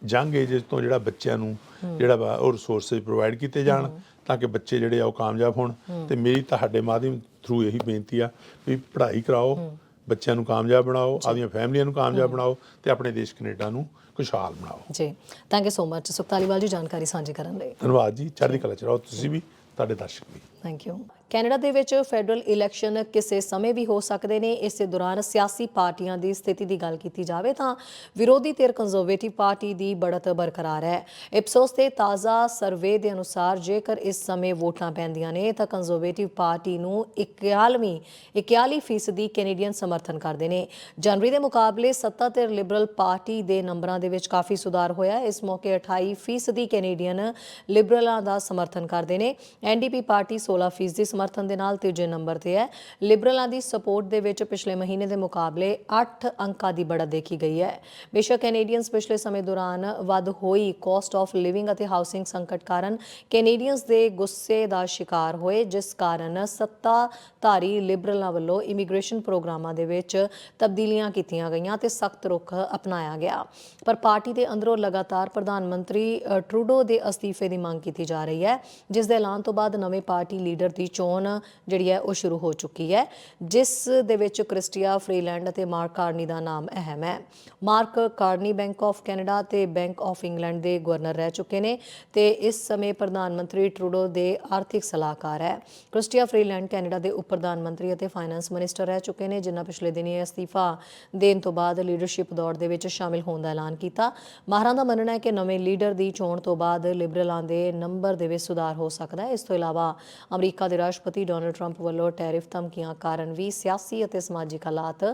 ਜੰਗ ਏਜ ਤੋਂ ਜਿਹੜਾ ਬੱਚਿਆਂ ਨੂੰ ਜਿਹੜਾ ਵਾ ਉਹ ਰਿਸੋਰਸਸ ਪ੍ਰੋਵਾਈਡ ਕੀਤੇ ਜਾਣ ਤਾਂ ਕਿ ਬੱਚੇ ਜਿਹੜੇ ਆ ਉਹ ਕਾਮਯਾਬ ਹੋਣ ਤੇ ਮੇਰੀ ਤੁਹਾਡੇ ਮਾਧਿਅਮ ਥਰੂ ਇਹੀ ਬੇਨਤੀ ਆ ਵੀ ਪੜ੍ਹਾਈ ਕਰਾਓ ਬੱਚਿਆਂ ਨੂੰ ਕਾਮਯਾਬ ਬਣਾਓ ਆਪਦੀਆਂ ਫੈਮਲੀਆਂ ਨੂੰ ਕਾਮਯਾਬ ਬਣਾਓ ਤੇ ਆਪਣੇ ਦੇਸ਼ ਕੈਨੇਡਾ ਨੂੰ ਖੁਸ਼ਹਾਲ ਬਣਾਓ। ਜੀ thank you so much Sukhtaliwal ji ਜਾਣਕਾਰੀ ਸਾਂਝੀ ਕਰਨ ਲਈ। ਧੰਨਵਾਦ ਜੀ ਚੜ੍ਹਦੀ ਕਲਾ ਚ ਰਹੋ ਤੁਸੀਂ ਵੀ ਤੁਹਾਡੇ ਦਰਸ਼ਕ ਵੀ। ਥੈਂਕ ਯੂ ਕੈਨੇਡਾ ਦੇ ਵਿੱਚ ਫੈਡਰਲ ਇਲੈਕਸ਼ਨ ਕਿਸੇ ਸਮੇਂ ਵੀ ਹੋ ਸਕਦੇ ਨੇ। ਇਸੇ ਦੌਰਾਨ ਸਿਆਸੀ ਪਾਰਟੀਆਂ ਦੀ ਸਥਿਤੀ ਦੀ ਗੱਲ ਕੀਤੀ ਜਾਵੇ ਤਾਂ ਵਿਰੋਧੀ ਧਿਰ ਕੰਜ਼ਰਵੇਟਿਵ ਪਾਰਟੀ ਦੀ ਬੜਤ ਬਰਕਰਾਰ ਹੈ। ਇਪਸੋਸ ਦੇ ਤਾਜ਼ਾ ਸਰਵੇ ਦੇ ਅਨੁਸਾਰ ਜੇਕਰ ਇਸ ਸਮੇਂ ਵੋਟਾਂ ਪੈਂਦੀਆਂ ਨੇ ਤਾਂ ਕੰਜ਼ਰਵੇਟਿਵ ਪਾਰਟੀ ਨੂੰ 41ਵੀਂ 41 ਫੀਸਦੀ ਕੈਨੇਡੀਅਨ ਸਮਰਥਨ ਕਰਦੇ ਨੇ। ਜਨਵਰੀ ਦੇ ਮੁਕਾਬਲੇ ਸੱਤਾ ਧਿਰ ਲਿਬਰਲ ਪਾਰਟੀ ਦੇ ਨੰਬਰਾਂ ਦੇ ਵਿੱਚ ਕਾਫੀ ਸੁਧਾਰ ਹੋਇਆ ਇਸ ਮੌਕੇ 28 ਫੀਸਦੀ ਕੈਨੇਡੀਅਨ ਲਿਬਰਲਾਂ ਦਾ ਸਮਰਥਨ ਕਰਦੇ ਨੇ। ਐਨਡੀਪੀ ਪਾਰਟੀ 16 ਫੀਸਦੀ ਸਮਰਥਨ ਦੇ ਨਾਲ ਤੀਜੇ ਨੰਬਰ ਤੇ ਹੈ। ਲਿਬਰਲਾਂ ਦੀ ਸਪੋਰਟ ਦੇ ਵਿੱਚ ਪਿਛਲੇ ਮਹੀਨੇ ਦੇ ਮੁਕਾਬਲੇ 8 ਅੰਕਾਂ ਦੀ ਬੜਤ ਦੇਖੀ ਗਈ ਹੈ। ਬੇਸ਼ੱਕ ਕੈਨੇਡੀਅਨਸ ਪਿਛਲੇ ਸਮੇਂ ਦੌਰਾਨ ਵੱਧ ਹੋਈ ਕਾਸਟ ਆਫ ਲਿਵਿੰਗ ਅਤੇ ਹਾਊਸਿੰਗ ਸੰਕਟ ਕਾਰਨ ਕੈਨੇਡੀਅਨਸ ਦੇ ਗੁੱਸੇ ਦਾ ਸ਼ਿਕਾਰ ਹੋਏ, ਜਿਸ ਕਾਰਨ ਸੱਤਾਧਾਰੀ ਲਿਬਰਲਾਂ ਵੱਲੋਂ ਇਮੀਗ੍ਰੇਸ਼ਨ ਪ੍ਰੋਗਰਾਮਾਂ ਦੇ ਵਿੱਚ ਤਬਦੀਲੀਆਂ ਕੀਤੀਆਂ ਗਈਆਂ ਤੇ ਸਖਤ ਰੁਖ ਅਪਣਾਇਆ ਗਿਆ। ਪਰ ਪਾਰਟੀ ਦੇ ਅੰਦਰੋਂ ਲਗਾਤਾਰ ਪ੍ਰਧਾਨ ਮੰਤਰੀ ਟਰੂਡੋ ਦੇ ਅਸਤੀਫੇ ਦੀ ਮੰਗ ਕੀਤੀ ਜਾ ਰਹੀ ਹੈ, ਜਿਸ ਦੇ ਐਲਾਨ ਤੋਂ ਬਾਅਦ ਨਵੇਂ ਪਾਰਟੀ ਲੀਡਰ ਦੀ ਚੋਣ ਜਿਹੜੀ ਹੈ ਉਹ ਸ਼ੁਰੂ ਹੋ ਚੁੱਕੀ ਹੈ, ਜਿਸ ਦੇ ਵਿੱਚ ਕ੍ਰਿਸਟੀਆ ਫਰੀਲੈਂਡ ਅਤੇ ਮਾਰਕ ਕਾਰਨੀ ਦਾ ਨਾਮ ਅਹਿਮ ਹੈ। Mark Carney bank of Canada ਤੇ ਬੈਂਕ ਆਫ ਇੰਗਲੈਂਡ ਦੇ ਗਵਰਨਰ ਰਹਿ ਚੁੱਕੇ ਨੇ ਤੇ ਇਸ ਸਮੇਂ ਪ੍ਰਧਾਨ ਮੰਤਰੀ ਟਰੂਡੋ ਦੇ ਆਰਥਿਕ ਸਲਾਹਕਾਰ ਹੈ। ਕ੍ਰਿਸਟੀਆ ਫਰੀਲੈਂਡ ਕੈਨੇਡਾ ਦੇ ਉਪ ਪ੍ਰਧਾਨ ਮੰਤਰੀ ਅਤੇ ਫਾਈਨੈਂਸ ਮਿਨਿਸਟਰ ਰਹਿ ਚੁੱਕੇ ਨੇ, ਜਿਨ੍ਹਾਂ ਪਿਛਲੇ ਦਿਨੀ ਅਸਤੀਫਾ ਦੇਣ ਤੋਂ ਬਾਅਦ ਲੀਡਰਸ਼ਿਪ ਦੌੜ ਦੇ ਵਿੱਚ ਸ਼ਾਮਿਲ ਹੋਣ ਦਾ ਐਲਾਨ ਕੀਤਾ। ਮਾਹਰਾਂ ਦਾ ਮੰਨਣਾ ਹੈ ਕਿ ਨਵੇਂ ਲੀਡਰ ਦੀ ਚੋਣ ਤੋਂ ਬਾਅਦ ਲਿਬਰਲਾਂ ਦੇ ਨੰਬਰ ਦੇ ਵਿੱਚ ਸੁਧਾਰ ਹੋ ਸਕਦਾ ਹੈ। ਇਸ ਤੋਂ ਇਲਾਵਾ ਅਮਰੀਕਾ ਦੇ ਰਾਸ਼ਟਰਪਤੀ ਡੋਨਲਡ ਟਰੰਪ ਵੱਲੋਂ ਟੈਰਿਫ ਧਮਕੀਆਂ ਕਾਰਨ ਵੀ ਸਿਆਸੀ ਅਤੇ ਸਮਾਜਿਕ ਹਾਲਾਤ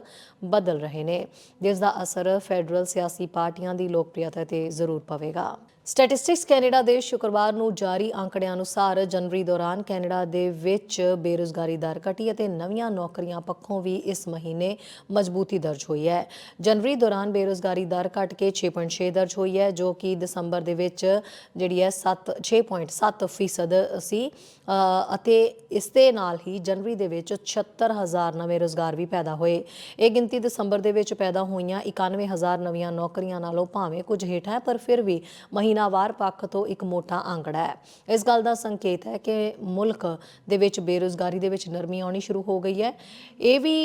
ਬਦਲ ਰਹੇ ਨੇ। ਜਿਸ ਦਾ ਅਸਰ ਫੈਡਰਲ ਸਿਆਸੀ ਪਾਰਟੀਆਂ ਦੀ ਲੋਕਪ੍ਰਿਯਤਾ ਤੇ ਜ਼ਰੂਰ ਪਵੇਗਾ। ਸਟੈਟਿਸਟਿਕਸ ਕੈਨੇਡਾ ਦੇ ਸ਼ੁੱਕਰਵਾਰ ਨੂੰ ਜਾਰੀ ਅੰਕੜਿਆਂ ਅਨੁਸਾਰ ਜਨਵਰੀ ਦੌਰਾਨ ਕੈਨੇਡਾ ਦੇ ਵਿੱਚ ਬੇਰੁਜ਼ਗਾਰੀ ਦਰ ਘਟੀ ਅਤੇ ਨਵੀਆਂ ਨੌਕਰੀਆਂ ਪੱਖੋਂ ਵੀ ਇਸ ਮਹੀਨੇ ਮਜ਼ਬੂਤੀ ਦਰਜ ਹੋਈ ਹੈ। ਜਨਵਰੀ ਦੌਰਾਨ ਬੇਰੁਜ਼ਗਾਰੀ ਦਰ ਘਟ ਕੇ 6.6 ਦਰਜ ਹੋਈ ਹੈ, ਜੋ ਕਿ ਦਸੰਬਰ ਦੇ ਵਿੱਚ ਜਿਹੜੀ ਹੈ 7 6.7 ਫੀਸਦ ਸੀ ਅਤੇ ਇਸ ਦੇ ਨਾਲ ਹੀ ਜਨਵਰੀ ਦੇ ਵਿੱਚ 76000 ਨਵੇਂ ਰੋਜ਼ਗਾਰ ਵੀ ਪੈਦਾ ਹੋਏ। ਇਹ ਗਿਣਤੀ ਦਸੰਬਰ ਦੇ ਵਿੱਚ ਪੈਦਾ ਹੋਈਆਂ 91000 ਨਵੀਆਂ ਨੌਕਰੀਆਂ ਨਾਲੋਂ ਭਾਵੇਂ ਕੁਝ ਹੇਠ ਹੈ, ਪਰ ਫਿਰ ਵੀ ਮਹੀਨਾਵਾਰ ਪੱਖ ਤੋਂ ਇੱਕ ਮੋਟਾ ਆਂਕੜਾ ਹੈ। ਇਸ ਗੱਲ ਦਾ ਸੰਕੇਤ ਹੈ ਕਿ ਮੁਲਕ ਦੇ ਵਿੱਚ ਬੇਰੁਜ਼ਗਾਰੀ ਦੇ ਵਿੱਚ ਨਰਮੀ ਆਉਣੀ ਸ਼ੁਰੂ ਹੋ ਗਈ ਹੈ। ਇਹ ਵੀ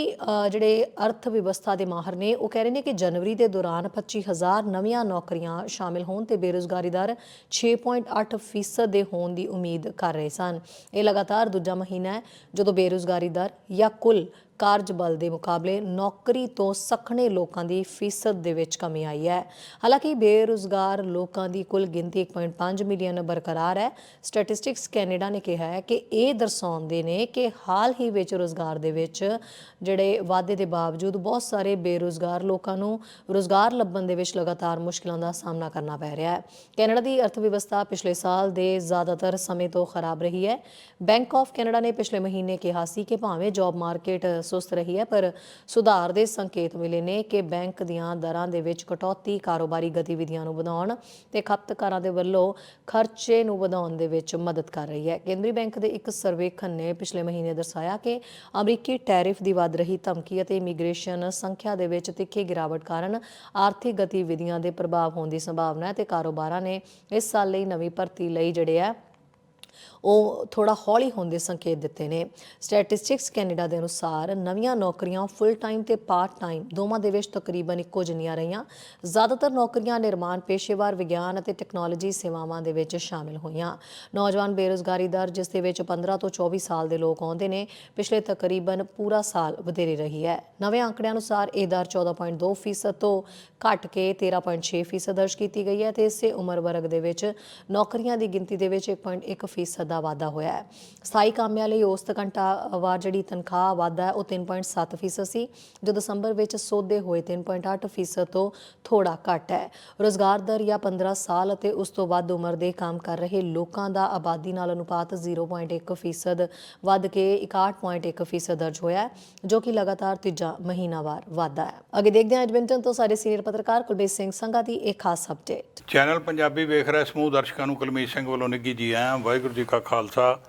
ਜਿਹੜੇ ਅਰਥ ਵਿਵਸਥਾ ਦੇ ਮਾਹਰ ਨੇ, ਉਹ ਕਹਿ ਰਹੇ ਨੇ ਕਿ ਜਨਵਰੀ ਦੇ ਦੌਰਾਨ 25000 ਨਵੀਆਂ ਨੌਕਰੀਆਂ ਸ਼ਾਮਿਲ ਹੋਣ ਤੇ ਬੇਰੁਜ਼ਗਾਰੀ ਦਰ 6.8 ਫੀਸਦ ਦੇ ਹੋਣ ਦੀ ਉਮੀਦ ਕਰ ਰਹੇ ਸਨ। ਇਹ ਲਗਾਤਾਰ ਦੂਜਾ ਮਹੀਨਾ ਹੈ ਜਦੋਂ ਬੇਰੁਜ਼ਗਾਰੀ ਦਰ ਜਾਂ ਕੁੱਲ ਕਾਰਜ ਬਲ ਦੇ ਮੁਕਾਬਲੇ ਨੌਕਰੀ ਤੋਂ ਸਖਣੇ ਲੋਕਾਂ ਦੀ ਫੀਸਦ ਦੇ ਵਿੱਚ ਕਮੀ ਆਈ ਹੈ। ਹਾਲਾਂਕਿ ਬੇਰੁਜ਼ਗਾਰ ਲੋਕਾਂ ਦੀ ਕੁੱਲ ਗਿਣਤੀ 1.5 ਮਿਲੀਅਨ ਬਰਕਰਾਰ ਹੈ। ਸਟੈਟਿਸਟਿਕਸ ਕੈਨੇਡਾ ਨੇ ਕਿਹਾ ਹੈ ਕਿ ਇਹ ਦਰਸਾਉਂਦੇ ਨੇ ਕਿ ਹਾਲ ਹੀ ਵਿੱਚ ਰੋਜ਼ਗਾਰ ਦੇ ਵਿੱਚ ਜਿਹੜੇ ਵਾਅਦੇ ਦੇ ਬਾਵਜੂਦ ਬਹੁਤ ਸਾਰੇ ਬੇਰੁਜ਼ਗਾਰ ਲੋਕਾਂ ਨੂੰ ਰੋਜ਼ਗਾਰ ਲੱਭਣ ਦੇ ਵਿੱਚ ਲਗਾਤਾਰ ਮੁਸ਼ਕਲਾਂ ਦਾ ਸਾਹਮਣਾ ਕਰਨਾ ਪੈ ਰਿਹਾ ਹੈ। ਕੈਨੇਡਾ ਦੀ ਅਰਥ ਵਿਵਸਥਾ ਪਿਛਲੇ ਸਾਲ ਦੇ ਜ਼ਿਆਦਾਤਰ ਸਮੇਂ ਤੋਂ ਖਰਾਬ ਰਹੀ ਹੈ। ਬੈਂਕ ਆਫ ਕੈਨੇਡਾ ਨੇ ਪਿਛਲੇ ਮਹੀਨੇ ਕਿਹਾ ਸੀ ਕਿ ਭਾਵੇਂ ਜੌਬ ਮਾਰਕੀਟ ਸੁਸਤ ਰਹੀ ਹੈ, ਪਰ ਸੁਧਾਰ ਦੇ ਸੰਕੇਤ ਮਿਲੇ ਨੇ ਕਿ ਬੈਂਕ ਦੀਆਂ ਦਰਾਂ ਦੇ ਵਿੱਚ ਕਟੌਤੀ ਕਾਰੋਬਾਰੀ ਗਤੀਵਿਧੀਆਂ ਨੂੰ ਵਧਾਉਣ ਤੇ ਖਪਤਕਾਰਾਂ ਦੇ ਵੱਲੋਂ ਖਰਚੇ ਨੂੰ ਵਧਾਉਣ ਦੇ ਵਿੱਚ ਮਦਦ ਕਰ ਰਹੀ ਹੈ। ਕੇਂਦਰੀ ਬੈਂਕ ਦੇ ਇੱਕ ਸਰਵੇਖਣ ਨੇ ਪਿਛਲੇ ਮਹੀਨੇ ਦਰਸਾਇਆ ਕਿ ਅਮਰੀਕੀ ਟੈਰਿਫ ਦੀ ਵੱਧ ਰਹੀ ਧਮਕੀ ਅਤੇ ਇਮੀਗ੍ਰੇਸ਼ਨ ਸੰਖਿਆ ਦੇ ਵਿੱਚ ਤਿੱਖੀ ਗਿਰਾਵਟ ਕਾਰਨ ਆਰਥਿਕ ਗਤੀਵਿਧੀਆਂ ਦੇ ਪ੍ਰਭਾਵ ਹੋਣ ਦੀ ਸੰਭਾਵਨਾ ਹੈ ਤੇ ਕਾਰੋਬਾਰਾਂ ਨੇ ਇਸ ਸਾਲ ਲਈ ਨਵੀਂ ਭਰਤੀ ਲਈ ਜਿਹੜੇ ਆ ਉਹ ਥੋੜਾ ਹੌਲੀ ਹੋਣ ਦੇ ਸੰਕੇਤ ਦਿੱਤੇ ਨੇ। ਸਟੈਟਿਸਟਿਕਸ ਕੈਨੇਡਾ ਦੇ ਅਨੁਸਾਰ ਨਵੀਆਂ ਨੌਕਰੀਆਂ ਫੁੱਲ ਟਾਈਮ ਤੇ ਪਾਰਟ ਟਾਈਮ ਦੋਵਾਂ ਦੇ ਵਿੱਚ ਤਕਰੀਬਨ ਇੱਕੋ ਜਿੰਨੀਆਂ ਰਹੀਆਂ। ਜ਼ਿਆਦਾਤਰ ਨੌਕਰੀਆਂ ਨਿਰਮਾਣ, ਪੇਸ਼ੇਵਾਰ, ਵਿਗਿਆਨ ਅਤੇ ਟੈਕਨੋਲੋਜੀ ਸੇਵਾਵਾਂ ਦੇ ਵਿੱਚ ਸ਼ਾਮਿਲ ਹੋਈਆਂ। ਨੌਜਵਾਨ ਬੇਰੁਜ਼ਗਾਰੀ ਦਰ, ਜਿਸ ਦੇ ਵਿੱਚ 15 ਤੋਂ 24 ਸਾਲ ਦੇ ਲੋਕ ਆਉਂਦੇ ਨੇ, ਪਿਛਲੇ ਤਕਰੀਬਨ ਪੂਰਾ ਸਾਲ ਵਧੇਰੇ ਰਹੀ ਹੈ। ਨਵੇਂ ਅੰਕੜਿਆਂ ਅਨੁਸਾਰ ਇਹ ਦਰ 14.2 ਫੀਸਦ ਤੋਂ ਘਟ ਕੇ 13.6 ਫੀਸਦ ਦਰਜ ਕੀਤੀ ਗਈ ਹੈ ਤੇ ਇਸੇ ਉਮਰ ਵਰਗ ਦੇ ਵਿੱਚ ਨੌਕਰੀਆਂ ਦੀ ਗਿਣਤੀ ਦੇ ਵਿੱਚ 1.1 ਫੀਸਦ ਦਾ ਵਾਧਾ ਹੋਇਆ ਹੈ। ਸਥਾਈ ਕਾਮਿਆਂ ਲਈ ਔਸਤ ਘੰਟਾ ਵਾਰ ਜਿਹੜੀ ਤਨਖਾਹ ਵਾਧਾ ਹੈ, ਉਹ 3.7 ਫੀਸਦ ਸੀ, ਜੋ ਦਸੰਬਰ ਵਿੱਚ ਸੋਧੇ ਹੋਏ 3.8 ਫੀਸਦ ਤੋਂ ਥੋੜਾ ਘੱਟ ਹੈ। ਰੋਜ਼ਗਾਰ ਦਰ ਜਾਂ 15 ਸਾਲ ਅਤੇ ਉਸ ਤੋਂ ਵੱਧ ਉਮਰ ਦੇ ਕੰਮ ਕਰ ਰਹੇ ਲੋਕਾਂ ਦਾ ਆਬਾਦੀ ਨਾਲ ਅਨੁਪਾਤ 0.1 ਫੀਸਦ ਵੱਧ ਕੇ 61.1 ਫੀਸਦ ਦਰਜ ਹੋਇਆ ਜੋ ਕਿ ਲਗਾਤਾਰ ਤੀਜਾ ਮਹੀਨਾਵਾਰ ਵਾਧਾ ਹੈ। ਅੱਗੇ ਦੇਖਦੇ ਹਾਂ ਐਡਮਿੰਟਨ ਤੋਂ ਸਾਡੇ ਸੀਨੀਅਰ ਪੱਤਰਕਾਰ ਕੁਲਬੀਰ ਸਿੰਘ ਸੰਘਾ ਦੀ ਇੱਕ ਖਾਸ ਅਪਡੇਟ ਚੈਨਲ ਪੰਜਾਬੀ ਵੇਖ ਰਹੇ ਸਮੂਹ ਦਰਸ਼ਕਾਂ ਨੂੰ ਕੁਲਮੀਤ ਸਿੰਘ ਵੱਲੋਂ ਨਿੱਘੀ ਜੀ ਆਇਆਂ, ਵਾਹਿਗੁਰੂ ਜੀ ਕਾ ਖਾਲਸਾ,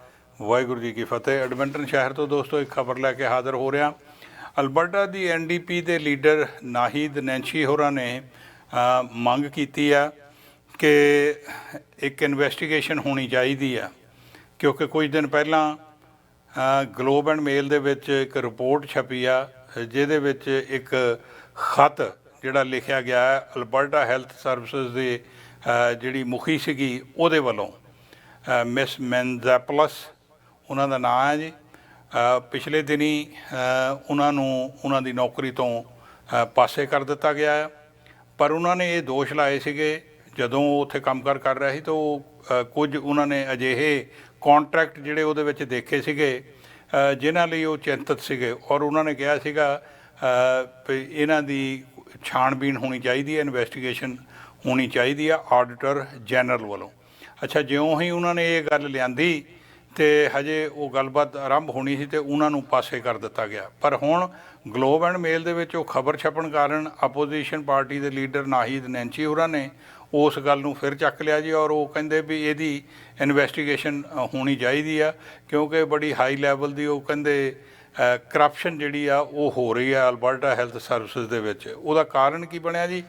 ਵਾਹਿਗੁਰੂ ਜੀ ਕੀ ਫਤਿਹ। ਐਡਮਿੰਟਨ ਸ਼ਹਿਰ ਤੋਂ ਦੋਸਤੋ, ਇੱਕ ਖਬਰ ਲੈ ਕੇ ਹਾਜ਼ਰ ਹੋ ਰਿਹਾ। ਅਲਬਰਟਾ ਦੀ ਐਨਡੀਪੀ ਦੇ ਲੀਡਰ ਨਾਹੀਦ ਨੈਂਸ਼ੀ ਹੋਰਾਂ ਨੇ ਮੰਗ ਕੀਤੀ ਆ ਕਿ ਇੱਕ ਇਨਵੈਸਟੀਗੇਸ਼ਨ ਹੋਣੀ ਚਾਹੀਦੀ ਆ, ਕਿਉਂਕਿ ਕੁਝ ਦਿਨ ਪਹਿਲਾਂ ਗਲੋਬ ਐਂਡ ਮੇਲ ਦੇ ਵਿੱਚ ਇੱਕ ਰਿਪੋਰਟ ਛਪੀ ਆ, ਜਿਹਦੇ ਵਿੱਚ ਇੱਕ ਖਤ ਜਿਹੜਾ ਲਿਖਿਆ ਗਿਆ ਹੈ, ਅਲਬਰਟਾ ਹੈਲਥ ਸਰਵਿਸਿਜ਼ ਦੇ ਜਿਹੜੀ ਮੁਖੀ ਸੀਗੀ, ਉਹਦੇ ਵੱਲੋਂ। ਮਿਸ ਮੈਨਜ਼ੈਪਲਸ ਉਹਨਾਂ ਦਾ ਨਾਮ ਹੈ ਜੀ। ਪਿਛਲੇ ਦਿਨੀ ਉਹਨਾਂ ਨੂੰ, ਉਹਨਾਂ ਦੀ ਨੌਕਰੀ ਤੋਂ ਪਾਸੇ ਕਰ ਦਿੱਤਾ ਗਿਆ ਹੈ। ਪਰ ਉਹਨਾਂ ਨੇ ਇਹ ਦੋਸ਼ ਲਾਏ ਸੀਗੇ, ਜਦੋਂ ਉਹ ਉੱਥੇ ਕੰਮਕਾਰ ਕਰ ਰਿਹਾ ਸੀ, ਤਾਂ ਉਹ ਕੁਝ ਉਹਨਾਂ ਨੇ ਅਜਿਹੇ ਕੰਟਰੈਕਟ ਜਿਹੜੇ ਉਹਦੇ ਵਿੱਚ ਦੇਖੇ ਸੀਗੇ ਜਿਨ੍ਹਾਂ ਲਈ ਉਹ ਚਿੰਤਤ ਸੀਗੇ। ਔਰ ਉਹਨਾਂ ਨੇ ਕਿਹਾ ਸੀਗਾ ਵੀ ਇਹਨਾਂ ਦੀ ਛਾਣਬੀਣ ਹੋਣੀ ਚਾਹੀਦੀ ਹੈ ਇਨਵੈਸਟੀਗੇਸ਼ਨ ਹੋਣੀ ਚਾਹੀਦੀ ਆ ਆਡੀਟਰ ਜਨਰਲ ਵੱਲੋਂ। ਅੱਛਾ, ਜਿਉਂ ਹੀ ਉਹਨਾਂ ਨੇ ਇਹ ਗੱਲ ਲਿਆਂਦੀ ਤੇ ਹਜੇ ਉਹ ਗੱਲਬਾਤ ਆਰੰਭ ਹੋਣੀ ਸੀ ਤੇ ਉਹਨਾਂ ਨੂੰ ਪਾਸੇ ਕਰ ਦਿੱਤਾ ਗਿਆ। ਪਰ ਹੁਣ ਗਲੋਬ ਐਂਡ ਮੇਲ ਦੇ ਵਿੱਚ ਉਹ ਖਬਰ ਛਪਣ ਕਾਰਨ ਆਪੋਜੀਸ਼ਨ ਪਾਰਟੀ ਦੇ ਲੀਡਰ ਨਾਹੀਦ ਨੈਂਚੀ ਹੋਰਾਂ ਨੇ ਉਸ ਗੱਲ ਨੂੰ ਫਿਰ ਚੱਕ ਲਿਆ ਜੀ ਔਰ ਉਹ ਕਹਿੰਦੇ ਵੀ ਇਹਦੀ ਇਨਵੈਸਟੀਗੇਸ਼ਨ ਹੋਣੀ ਚਾਹੀਦੀ ਆ, ਕਿਉਂਕਿ ਬੜੀ ਹਾਈ ਲੈਵਲ ਦੀ ਉਹ ਕਹਿੰਦੇ ਕਰਪਸ਼ਨ ਜਿਹੜੀ ਆ ਉਹ ਹੋ ਰਹੀ ਆ ਅਲਬਰਟਾ ਹੈਲਥ ਸਰਵਿਸਿਜ਼ ਦੇ ਵਿੱਚ। ਉਹਦਾ ਕਾਰਨ ਕੀ ਬਣਿਆ ਜੀ?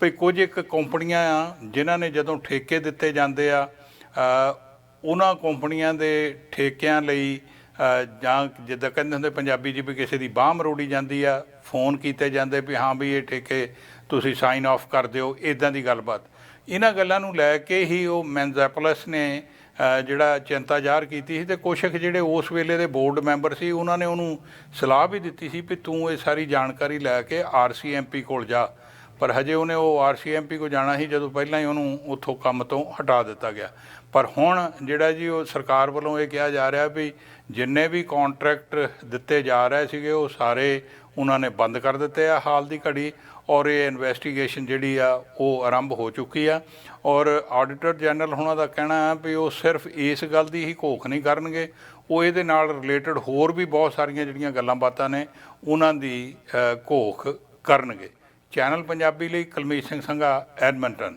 ਭਈ ਕੁਝ ਇੱਕ ਕੰਪਨੀਆਂ ਆ ਜਿਨ੍ਹਾਂ ਨੇ ਜਦੋਂ ਠੇਕੇ ਦਿੱਤੇ ਜਾਂਦੇ ਆ ਉਹਨਾਂ ਕੰਪਨੀਆਂ ਦੇ ਠੇਕਿਆਂ ਲਈ ਜਾਂ ਜਿੱਦਾਂ ਕਹਿੰਦੇ ਹੁੰਦੇ ਪੰਜਾਬੀ 'ਚ ਵੀ ਕਿਸੇ ਦੀ ਬਾਹ ਮਰੋੜੀ ਜਾਂਦੀ ਆ, ਫੋਨ ਕੀਤੇ ਜਾਂਦੇ ਵੀ ਹਾਂ ਵੀ ਇਹ ਠੇਕੇ ਤੁਸੀਂ ਸਾਈਨ ਆਫ ਕਰ ਦਿਓ ਇਦਾਂ ਦੀ ਗੱਲਬਾਤ। ਇਹਨਾਂ ਗੱਲਾਂ ਨੂੰ ਲੈ ਕੇ ਹੀ ਉਹ ਮੈਨਜ਼ੈਪਲਸ ਨੇ ਜਿਹੜਾ ਚਿੰਤਾ ਜ਼ਾਹਰ ਕੀਤੀ ਸੀ ਤੇ ਕੁਛ ਜਿਹੜੇ ਉਸ ਵੇਲੇ ਦੇ ਬੋਰਡ ਮੈਂਬਰ ਸੀ, ਉਹਨਾਂ ਨੇ ਉਹਨੂੰ ਸਲਾਹ ਵੀ ਦਿੱਤੀ ਸੀ ਵੀ ਤੂੰ ਇਹ ਸਾਰੀ ਜਾਣਕਾਰੀ ਲੈ ਕੇ ਆਰਸੀਐਮਪੀ ਕੋਲ ਜਾ। ਪਰ ਹਜੇ ਉਹਨੇ ਉਹ ਆਰਸੀਐਮਪੀ ਕੋ ਜਾਣਾ ਸੀ, ਜਦੋਂ ਪਹਿਲਾਂ ਹੀ ਉਹਨੂੰ ਉੱਥੋਂ ਕੰਮ ਤੋਂ ਹਟਾ ਦਿੱਤਾ ਗਿਆ। ਪਰ ਹੁਣ ਜਿਹੜਾ ਜੀ ਉਹ ਸਰਕਾਰ ਵੱਲੋਂ ਇਹ ਕਿਹਾ ਜਾ ਰਿਹਾ ਵੀ ਜਿੰਨੇ ਵੀ ਕੰਟਰੈਕਟ ਦਿੱਤੇ ਜਾ ਰਹੇ ਸੀਗੇ, ਉਹ ਸਾਰੇ ਉਹਨਾਂ ਨੇ ਬੰਦ ਕਰ ਦਿੱਤੇ ਆ ਹਾਲ ਦੀ ਘੜੀ ਔਰ ਇਹ ਇਨਵੈਸਟੀਗੇਸ਼ਨ ਜਿਹੜੀ ਆ, ਉਹ ਆਰੰਭ ਹੋ ਚੁੱਕੀ ਆ। ਔਰ ਆਡੀਟਰ ਜਨਰਲ ਹੁਣਾਂ ਦਾ ਕਹਿਣਾ ਹੈ ਵੀ ਉਹ ਸਿਰਫ ਇਸ ਗੱਲ ਦੀ ਹੀ ਘੋਖ ਨਹੀਂ ਕਰਨਗੇ। ਉਹ ਇਹਦੇ ਨਾਲ ਰਿਲੇਟਡ ਹੋਰ ਵੀ ਬਹੁਤ ਸਾਰੀਆਂ ਜਿਹੜੀਆਂ ਗੱਲਾਂ ਬਾਤਾਂ ਨੇ, ਉਹਨਾਂ ਦੀ ਘੋਖ ਕਰਨਗੇ। ਚੈਨਲ ਪੰਜਾਬੀ ਲਈ ਕੁਲਮੀਤ ਸਿੰਘ ਸੰਘਾ ਐਡਮੰਟਨ